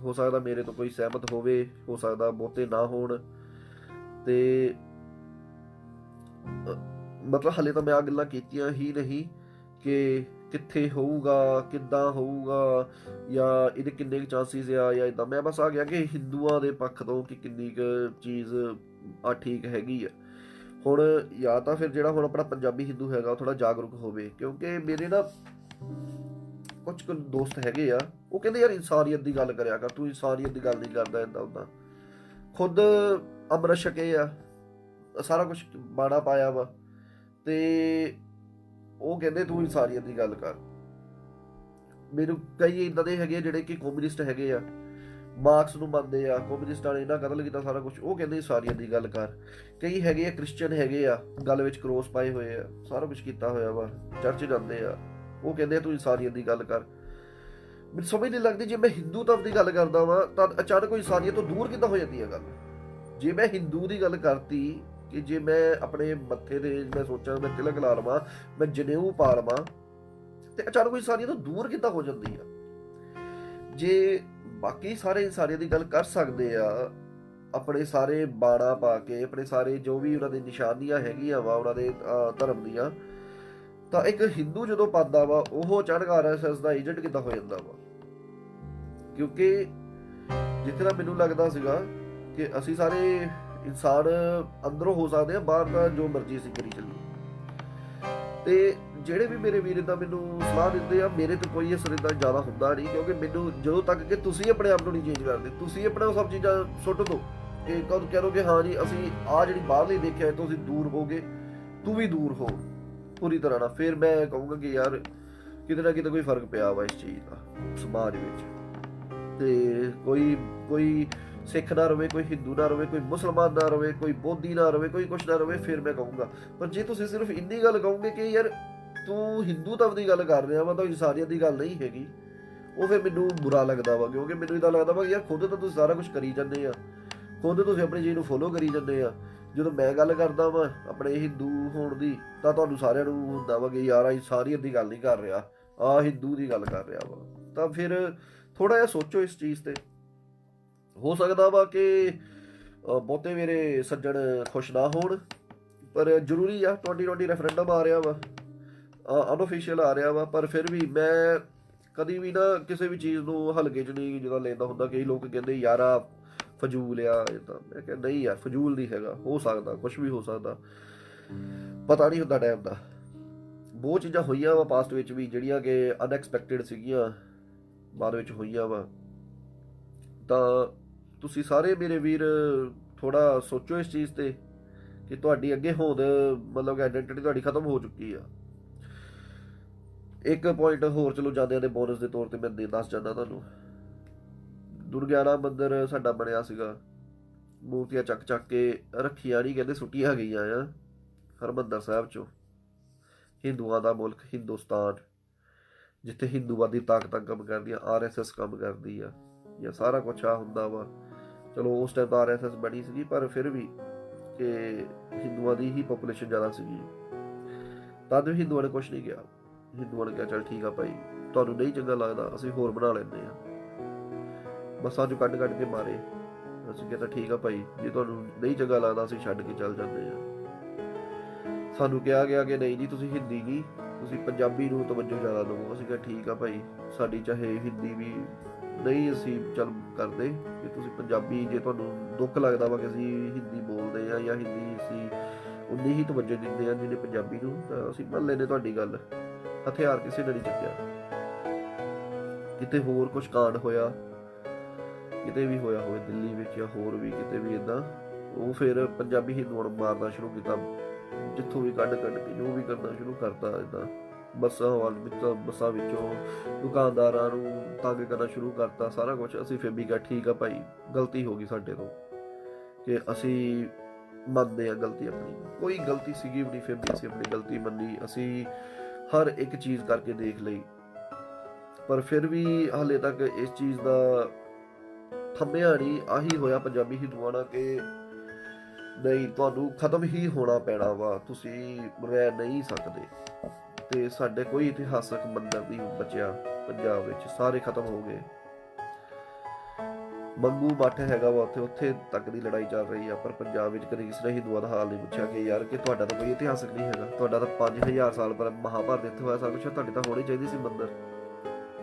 ਹੋ ਸਕਦਾ ਮੇਰੇ ਤੋਂ ਕੋਈ ਸਹਿਮਤ ਹੋਵੇ, ਹੋ ਸਕਦਾ ਬਹੁਤੇ ਨਾ ਹੋਣ। ਤੇ ਮਤਲਬ ਹਲੇ ਤਾਂ ਮੈਂ ਆ ਗੱਲਾਂ ਕੀਤੀਆਂ ਹੀ ਨਹੀਂ ਕਿ ਕਿੱਥੇ ਹੋਊਗਾ, ਕਿੱਦਾਂ ਹੋਊਗਾ, ਜਾਂ ਇਹਦੇ ਕਿੰਨੇ ਕੁ ਚਾਂਸਿਸ ਆ, ਜਾਂ ਇਦਾਂ ਮੈਂ ਬਸ ਆ ਗਿਆ ਕਿ ਹਿੰਦੂਆਂ ਦੇ ਪੱਖ ਤੋਂ ਕਿ ਕਿੰਨੀ ਕੁ ਚੀਜ਼ ਆ ਠੀਕ ਹੈਗੀ ਆ। ਹੁਣ ਜਾਂ ਤਾਂ ਫਿਰ ਜਿਹੜਾ ਹੁਣ ਆਪਣਾ ਪੰਜਾਬੀ ਹਿੰਦੂ ਹੈਗਾ, ਉਹ ਥੋੜਾ ਜਾਗਰੂਕ ਹੋਵੇ, ਕਿਉਂਕਿ ਮੇਰੇ ਨਾ ਕੁਝ ਕੁ ਦੋਸਤ ਹੈਗੇ ਆ, ਉਹ ਕਹਿੰਦੇ ਯਾਰ ਇਨਸਾਨੀਅਤ ਦੀ ਗੱਲ ਕਰਿਆ ਕਰ, ਤੂੰ ਇਨਸਾਨੀਅਤ ਦੀ ਗੱਲ ਨਹੀਂ ਕਰਦਾ ਏਦਾਂ ਉਦਾਂ ਖੁਦ ਅੰਮ੍ਰਿਤ ਛਕੇ ਆ, ਸਾਰਾ ਕੁਝ ਬਾਣਾ ਪਾਇਆ ਵਾ, ਤੇ ਉਹ ਕਹਿੰਦੇ ਤੂੰ ਇਨਸਾਨੀਅਤ ਦੀ ਗੱਲ ਕਰ। ਮੈਨੂੰ ਕਈ ਇਦਾਂ ਦੇ ਹੈਗੇ ਜਿਹੜੇ ਕਿ ਕਮਿਊਨਿਸਟ ਹੈਗੇ ਆ ਮਾਰਕਸ ਨੂੰ ਮੰਨਦੇ ਆ ਕਮਿਊਨਿਸਟਾਂ ਨੇ ਇਹਨਾਂ ਕਤਲ ਕੀਤਾ ਸਾਰਾ ਕੁਝ ਉਹ ਕਹਿੰਦੇ ਇਨਸਾਨੀਅਤ ਦੀ ਗੱਲ ਕਰ। ਕਈ ਹੈਗੇ ਆ ਕ੍ਰਿਸਚੀਅਨ ਹੈਗੇ ਆ, ਗੱਲ ਵਿੱਚ ਕਰੋਸ ਪਾਏ ਹੋਏ ਆ, ਸਾਰਾ ਕੁਝ ਕੀਤਾ ਹੋਇਆ ਵਾ ਚਰਚ ਜਾਂਦੇ ਆ, ਉਹ ਕਹਿੰਦੇ ਆ ਤੂੰ ਇਨਸਾਨੀਅਤ ਦੀ ਗੱਲ ਕਰ। ਮੈਨੂੰ ਸਮਝ ਨਹੀਂ ਲੱਗਦੀ, ਜੇ ਮੈਂ ਹਿੰਦੂ ਤਵ ਦੀ ਗੱਲ ਕਰਦਾ ਵਾਂ, ਤਾਂ ਅਚਾਨਕ ਕੋਈ ਇਨਸਾਨੀਅਤ ਤੋਂ ਦੂਰ ਕਿੱਦਾਂ ਹੋ ਜਾਂਦੀ ਹੈ ਗੱਲ? ਜੇ ਮੈਂ ਹਿੰਦੂ ਦੀ ਗੱਲ ਕਰਤੀ, ਕਿ ਜੇ ਮੈਂ ਆਪਣੇ ਮੱਥੇ ਤੇ ਮੈਂ ਸੋਚਾਂ, ਮੈਂ ਤਿਲਕ ਲਾ ਲਵਾਂ, ਮੈਂ ਜਨੇਊ ਪਾ ਲਵਾਂ, ਤੇ ਅਚਾਨਕ ਕੋਈ ਇਨਸਾਨੀਅਤ ਤੋਂ ਦੂਰ ਕਿੱਦਾਂ ਹੋ ਜਾਂਦੀ ਆ? ਜੇ ਬਾਕੀ ਸਾਰੇ ਇਨਸਾਨੀਅਤ ਦੀ ਗੱਲ ਕਰ ਸਕਦੇ ਆ। ਆਪਣੇ ਸਾਰੇ ਬਾਣਾ ਪਾ ਕੇ, ਆਪਣੇ ਸਾਰੇ ਜੋ ਵੀ ਉਹਨਾਂ ਦੇ ਨਿਸ਼ਾਨੀਆਂ ਹੈਗੀਆਂ ਵਾ, ਉਹਨਾਂ ਦੇ ਧਰਮ ਦੀਆਂ, ਤਾਂ ਇੱਕ ਹਿੰਦੂ ਜਦੋਂ ਪਾਉਂਦਾ ਵਾ, ਉਹ ਅਚਾਨਕ ਆਰਐਸਐਸ ਦਾ ਏਜੰਟ ਕਿੱਦਾਂ ਹੋ ਜਾਂਦਾ ਵਾ? ਕਿਉਂਕਿ ਜਿੱਥੇ ਤੱਕ ਮੈਨੂੰ ਲੱਗਦਾ ਸੀਗਾ ਕਿ ਅਸੀਂ ਸਾਰੇ ਇਨਸਾਨ ਅੰਦਰੋਂ ਹੋ ਸਕਦੇ ਆ, ਬਾਹਰ ਦਾ ਜੋ ਮਰਜ਼ੀ ਅਸੀਂ ਕਰੀ ਚੱਲੀ ਤੇ ਜਿਹੜੇ ਵੀ ਮੇਰੇ ਵੀਰ ਇਦਾਂ ਮੈਨੂੰ ਸਲਾਹ ਦਿੰਦੇ ਆ, ਮੇਰੇ ਤੇ ਕੋਈ ਅਸਰ ਇਦਾਂ ਜ਼ਿਆਦਾ ਹੁੰਦਾ ਨਹੀਂ, ਕਿਉਂਕਿ ਮੈਨੂੰ ਜਦੋਂ ਤੱਕ ਕਿ ਤੁਸੀਂ ਆਪਣੇ ਆਪ ਨੂੰ ਨਹੀਂ ਚੇਂਜ ਕਰਦੇ, ਤੁਸੀਂ ਆਪਣਾ ਸਭ ਚੀਜ਼ਾਂ ਸੁੱਟ ਦਿਓ ਕਿ ਕਦ ਕਹਿ ਕਿ ਹਾਂ ਜੀ, ਅਸੀਂ ਆ ਜਿਹੜੀ ਬਾਹਰਲੀ ਦੇਖਿਆ, ਇਹ ਦੂਰ ਹੋਗੇ ਤੂੰ ਵੀ ਦੂਰ ਹੋ, ਪੂਰੀ ਤਰ੍ਹਾਂ ਨਾਲ। ਫਿਰ ਮੈਂ ਕਹੂੰਗਾ ਕਿ ਯਾਰ, ਕਿਤੇ ਨਾ ਕਿਤੇ ਕੋਈ ਫ਼ਰਕ ਪਿਆ ਵਾ ਇਸ ਚੀਜ਼ ਦਾ, ਸਮਾਜ ਵਿੱਚ। ਤੇ ਕੋਈ ਕੋਈ ਸਿੱਖ ਨਾ ਰਵੇ, ਕੋਈ ਹਿੰਦੂ ਨਾ ਰਵੇ, ਕੋਈ ਮੁਸਲਮਾਨ ਨਾ ਰਵੇ, ਕੋਈ ਬੋਧੀ ਨਾ ਰਵੇ, ਕੋਈ ਕੁਛ ਨਾ ਰਵੇ, ਫਿਰ ਮੈਂ ਕਹੂੰਗਾ। ਪਰ ਜੇ ਤੁਸੀਂ ਸਿਰਫ ਇੰਨੀ ਗੱਲ ਕਹੋਗੇ ਕਿ ਯਾਰ ਤੂੰ ਹਿੰਦੂ ਤਵ ਦੀ ਗੱਲ ਕਰ ਰਿਹਾ ਵਾ, ਤਾਂ ਇਨਸਾਨੀਅਤ ਦੀ ਗੱਲ ਨਹੀਂ ਹੈਗੀ। ਉਹ ਫਿਰ ਮੈਨੂੰ ਬੁਰਾ ਲੱਗਦਾ ਵਾ, ਕਿਉਂਕਿ ਮੈਨੂੰ ਇਦਾਂ ਲੱਗਦਾ ਵਾ ਯਾਰ ਖੁਦ ਤਾਂ ਤੁਸੀਂ ਸਾਰਾ ਕੁਝ ਕਰੀ ਜਾਂਦੇ ਆ। ਖੁਦ ਤੁਸੀਂ ਆਪਣੀ ਚੀਜ਼ ਨੂੰ ਫੋਲੋ ਕਰੀ ਜਾਂਦੇ ਆ। ਜਦੋਂ ਮੈਂ ਗੱਲ ਕਰਦਾ ਵਾਂ, ਆਪਣੇ ਹਿੰਦੂ ਹੋਣ ਦੀ, ਤਾਂ ਤੁਹਾਨੂੰ ਸਾਰਿਆਂ ਨੂੰ ਹੁੰਦਾ ਵਾ ਕਿ ਯਾਰ ਆ ਇਨਸਾਨੀਅਤ ਦੀ ਗੱਲ ਨਹੀਂ ਕਰ ਰਿਹਾ, ਆ ਹਿੰਦੂ ਦੀ ਗੱਲ ਕਰ ਰਿਹਾ ਵਾ। ਤਾਂ ਫਿਰ ਥੋੜਾ ਜਿਹਾ ਸੋਚੋ ਇਸ ਚੀਜ਼ ਤੇ। ਹੋ ਸਕਦਾ ਵਾ ਕਿ ਬਹੁਤੇ ਮੇਰੇ ਸੱਜਣ ਖੁਸ਼ ਨਾ ਹੋਣ, ਪਰ ਜ਼ਰੂਰੀ ਆ 2020 ਰੈਫਰੈਂਡਮ ਆ ਰਿਹਾ ਵਾ। ਅਨਆਫੀਸ਼ੀਅਲ ਆ ਰਿਹਾ ਵਾ, ਪਰ ਫਿਰ ਵੀ ਮੈਂ ਕਦੀ ਵੀ ਨਾ ਕਿਸੇ ਵੀ ਚੀਜ਼ ਨੂੰ ਹਲਕੇ ਚ ਨਹੀਂ ਜਦੋਂ ਲੈਂਦਾ ਹੁੰਦਾ, ਕਈ ਲੋਕ ਕਹਿੰਦੇ ਯਾਰ ਆ ਫਜ਼ੂਲ ਆ, ਇਹ ਤਾਂ ਮੈਂ ਕਹਿੰਦਾ ਨਹੀਂ ਯਾਰ, ਫਜ਼ੂਲ ਨਹੀਂ ਹੈਗਾ, ਹੋ ਸਕਦਾ ਕੁਝ ਵੀ ਹੋ ਸਕਦਾ। ਪਤਾ ਨਹੀਂ ਹੁੰਦਾ ਟਾਈਮ ਦਾ। ਬਹੁਤ ਚੀਜ਼ਾਂ ਹੋਈਆਂ ਵਾ ਪਾਸਟ ਵਿੱਚ ਵੀ, ਜਿਹੜੀਆਂ ਕਿ ਅਨਐਕਸਪੈਕਟਿਡ ਸੀਗੀਆਂ, ਬਾਅਦ ਵਿੱਚ ਹੋਈਆਂ ਵਾ। ਤਾਂ ਤੁਸੀਂ ਸਾਰੇ ਮੇਰੇ ਵੀਰ ਥੋੜਾ ਸੋਚੋ ਇਸ ਚੀਜ਼ ਤੇ ਕਿ ਤੁਹਾਡੀ ਅੱਗੇ ਹੋਂਦ, ਮਤਲਬ ਕਿ ਆਇਡੈਂਟੀਟੀ ਤੁਹਾਡੀ ਖਤਮ ਹੋ ਚੁੱਕੀ ਆ। ਇੱਕ ਪੁਆਇੰਟ ਹੋਰ ਚਲੋ ਜਾਂਦੇ ਦੇ ਬੋਨਸ ਦੇ ਤੌਰ ਤੇ ਮੈਂ ਦੇ ਦੱਸ ਜਾਂਦਾ ਤੁਹਾਨੂੰ। ਦੁਰਗਿਆਨਾ ਮੰਦਿਰ ਸਾਡਾ ਬਣਿਆ ਸੀਗਾ। ਮੂਰਤੀਆਂ ਚੱਕ ਚੱਕ ਕੇ ਰੱਖੀਆਂ ਨਹੀਂ, ਕਹਿੰਦੇ ਸੁੱਟੀਆਂ ਗਈਆਂ ਆ ਹਰਮੰਦਰ ਸਾਹਿਬ ਚੋਂ। ਹਿੰਦੂਆਂ ਦਾ ਮੁਲਕ, ਹਿੰਦੁਸਤਾਨ, ਜਿੱਥੇ ਹਿੰਦੂਵਾਦੀ ਤਾਕਤਾਂ ਕੰਮ ਕਰਦੀਆਂ ਆਰਐਸਐਸ ਕੰਮ ਕਰਦੀ ਆ। ਜਾਂ ਸਾਰਾ ਕੁਝ ਆ ਹੁੰਦਾ ਵਾ। ਚਲੋ, ਉਸ ਟਾਈਮ ਤਾਂ ਆਰਐਸਐਸ ਬਣੀ ਸੀਗੀ, ਪਰ ਫਿਰ ਵੀ ਕਿ ਹਿੰਦੂਆਂ ਦੀ ਹੀ ਪੋਪੂਲੇਸ਼ਨ ਜ਼ਿਆਦਾ ਸੀਗੀ। ਤਦ ਵੀ ਹਿੰਦੂਆਂ ਨੇ ਕੁਝ ਨਹੀਂ ਕਿਹਾ। ਹਿੰਦੂਆਂ ਨੇ ਕਿਹਾ ਚੱਲ ਠੀਕ ਆ ਭਾਈ। ਤੁਹਾਨੂੰ ਨਹੀਂ ਚੰਗਾ ਲੱਗਦਾ, ਅਸੀਂ ਹੋਰ ਬਣਾ ਲੈਂਦੇ ਆ ਬਸ ਸਾਨੂੰ ਕੱਢ ਕੱਢ ਕੇ ਮਾਰੇ। ਅਸੀਂ ਕਹਿੰਦਾ ਠੀਕ ਆ ਭਾਈ, ਜੇ ਤੁਹਾਨੂੰ ਨਹੀਂ ਚੰਗਾ ਲੱਗਦਾ, ਅਸੀਂ ਛੱਡ ਕੇ ਚੱਲ ਜਾਂਦੇ ਆ ਸਾਨੂੰ ਕਿਹਾ ਗਿਆ ਕਿ ਨਹੀਂ ਜੀ, ਤੁਸੀਂ ਹਿੰਦੀ ਨਹੀਂ ਤੁਸੀਂ ਪੰਜਾਬੀ ਨੂੰ ਤਵੱਜੋ ਜ਼ਿਆਦਾ ਦਿਓ। ਅਸੀਂ ਕਿਹਾ ਠੀਕ ਆ ਭਾਈ, ਸਾਡੀ ਚਾਹੇ ਹਿੰਦੀ ਵੀ ਨਹੀਂ ਅਸੀਂ ਚੱਲ ਕਰਦੇ ਕਿ ਤੁਸੀਂ ਪੰਜਾਬੀ, ਜੇ ਤੁਹਾਨੂੰ ਦੁੱਖ ਲੱਗਦਾ ਵਾ ਕਿ ਅਸੀਂ ਹਿੰਦੀ ਬੋਲਦੇ ਆ ਜਾਂ ਹਿੰਦੀ ਅਸੀਂ ਉਨੀ ਹੀ ਤਵੱਜੋ ਦਿੰਦੇ ਆ ਜਿਹਨੇ ਪੰਜਾਬੀ ਨੂੰ, ਤਾਂ ਅਸੀਂ ਮੰਨ ਲੈਨੇ ਤੁਹਾਡੀ ਗੱਲ। ਹਥਿਆਰ ਕਿਸੇ ਨੇ ਨਹੀਂ ਚੱਕਿਆ। ਕਿਤੇ ਹੋਰ ਕੁਝ ਕਾਂਡ ਹੋਇਆ, ਕਿਤੇ ਵੀ ਹੋਇਆ ਹੋਵੇ ਦਿੱਲੀ ਵਿੱਚ ਜਾਂ ਹੋਰ ਵੀ ਕਿਤੇ ਵੀ ਇਦਾਂ ਉਹ ਫਿਰ ਪੰਜਾਬੀ ਹਿੰਦੂਆਂ ਨੂੰ ਮਾਰਨਾ ਸ਼ੁਰੂ ਕੀਤਾ, ਜਿੱਥੋਂ ਵੀ ਕੱਢ ਕੱਢ ਕੇ ਜੋ ਵੀ ਕਰਨਾ ਸ਼ੁਰੂ ਕਰਤਾ ਇਦਾਂ ਬੱਸਾਂ ਵਾਲ ਵਿੱਚ, ਬੱਸਾਂ ਵਿੱਚੋਂ ਦੁਕਾਨਦਾਰਾਂ ਨੂੰ ਤੰਗ ਕਰਨਾ ਸ਼ੁਰੂ ਕਰਤਾ, ਸਾਰਾ ਕੁਝ ਅਸੀਂ ਫਿਰ ਵੀ ਕਿਹਾ, ਠੀਕ ਆ ਭਾਈ, ਗਲਤੀ ਹੋ ਗਈ ਸਾਡੇ ਤੋਂ, ਕਿ ਅਸੀਂ ਮੰਨਦੇ ਆ ਗਲਤੀ ਆਪਣੀ। ਕੋਈ ਗਲਤੀ ਸੀਗੀ ਵੀ ਨਹੀਂ, ਫਿਰ ਵੀ ਅਸੀਂ ਆਪਣੀ ਗਲਤੀ ਮੰਨੀ। ਅਸੀਂ ਹਰ ਇੱਕ ਚੀਜ਼ ਕਰਕੇ ਦੇਖ ਲਈ। ਪਰ ਫਿਰ ਵੀ ਹਾਲੇ ਤੱਕ ਇਸ ਚੀਜ਼ ਦਾ ਥੰਮਿਆ ਨਹੀਂ, ਆਹੀ ਹੋਇਆ ਪੰਜਾਬੀ ਹਿੰਦੂਆਂ ਨਾਲ ਕਿ ਨਹੀਂ, ਤੁਹਾਨੂੰ ਖਤਮ ਹੀ ਹੋਣਾ ਪੈਣਾ ਵਾ, ਤੁਸੀਂ ਰਹਿ ਨਹੀਂ ਸਕਦੇ। ਤੇ ਸਾਡੇ ਕੋਈ ਇਤਿਹਾਸਕ ਮੰਦਰ ਨਹੀਂ ਬਚਿਆ, ਪੰਜਾਬ ਵਿੱਚ ਸਾਰੇ ਖਤਮ ਹੋ ਗਏ। ਮੰਗੂ ਮੱਠ ਹੈਗਾ ਵਾ ਉੱਥੇ ਉੱਥੇ ਤੱਕ ਦੀ ਲੜਾਈ ਚੱਲ ਰਹੀ ਆ, ਪਰ ਪੰਜਾਬ ਵਿੱਚ ਕਦੇ ਕਿਸੇ ਨੇ ਹਿੰਦੂਆਂ ਦਾ ਹਾਲ ਨਹੀਂ ਪੁੱਛਿਆ ਕਿ ਯਾਰ ਕਿ ਤੁਹਾਡਾ ਤਾਂ ਕੋਈ ਇਤਿਹਾਸਕ ਨਹੀਂ ਹੈਗਾ, ਤੁਹਾਡਾ ਤਾਂ 5000 ਸਾਲ ਪਰ ਮਹਾਭਾਰਤ ਇੱਥੇ ਹੋਇਆ ਸਾਰਾ ਕੁਝ ਤੁਹਾਡੇ ਤਾਂ ਹੋਣੀ ਚਾਹੀਦੀ ਸੀ ਮੰਦਰ।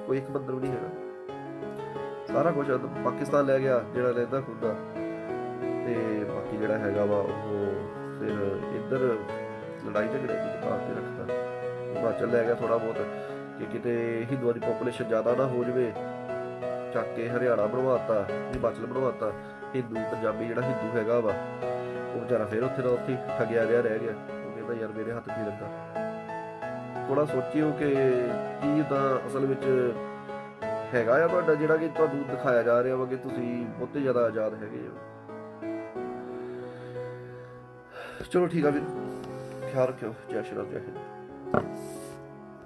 ਕੋਈ ਇੱਕ ਮੰਦਰ ਵੀ ਨਹੀਂ ਹੈਗਾ। ਸਾਰਾ ਕੁਝ ਪਾਕਿਸਤਾਨ ਲੈ ਗਿਆ, ਜਿਹੜਾ ਰਹਿੰਦਾ ਖੁੱਦਾ। ਤੇ ਬਾਕੀ ਜਿਹੜਾ ਹੈਗਾ ਵਾ, ਉਹ ਫਿਰ ਇੱਧਰ ਲੜਾਈ ਝਗੜੇ ਦੀ ਦੁਕਾਨ ਤੇ ਰੱਖਦਾ ਹਿਮਾਚਲ ਲੈ ਗਿਆ ਥੋੜਾ ਬਹੁਤ, ਕਿ ਕਿਤੇ ਹਿੰਦੂਆਂ ਦੀ ਪੋਪੂਲੇਸ਼ਨ ਜ਼ਿਆਦਾ ਨਾ ਹੋ ਜਵੇ ਚੱਕ ਕੇ ਹਰਿਆਣਾ ਬਣਵਾਤਾ, ਹਿਮਾਚਲ ਬਣਵਾਤਾ, ਹਿੰਦੂ, ਪੰਜਾਬੀ ਜਿਹੜਾ ਹਿੰਦੂ ਹੈਗਾ ਵਾ, ਉਹ ਵਿਚਾਰਾ ਫਿਰ ਉੱਥੇ ਦਾ ਉੱਥੇ ਠੱਗਿਆ ਰਿਹਾ ਰਹਿ ਗਿਆ। ਉਹ ਕਹਿੰਦਾ ਯਾਰ ਮੇਰੇ ਹੱਥ ਕੀ ਲੱਗਾ। ਥੋੜਾ ਸੋਚਿਓ ਕਿ ਕੀ ਤਾਂ ਅਸਲ ਵਿੱਚ ਹੈਗਾ ਆ ਤੁਹਾਡਾ ਜਿਹੜਾ ਕਿ ਤੁਹਾਨੂੰ ਦਿਖਾਇਆ ਜਾ ਰਿਹਾ ਵਾ ਕਿ ਤੁਸੀਂ ਬਹੁਤੇ ਜ਼ਿਆਦਾ ਆਜ਼ਾਦ ਹੈਗੇ ਹੋ। ਚਲੋ ਠੀਕ ਆ ਵੀ ਖਿਆਲ ਰੱਖਿਓ। ਜੈ ਸ਼੍ਰੀ ਰਾਮ, ਜੈ ਹਿੰਦ।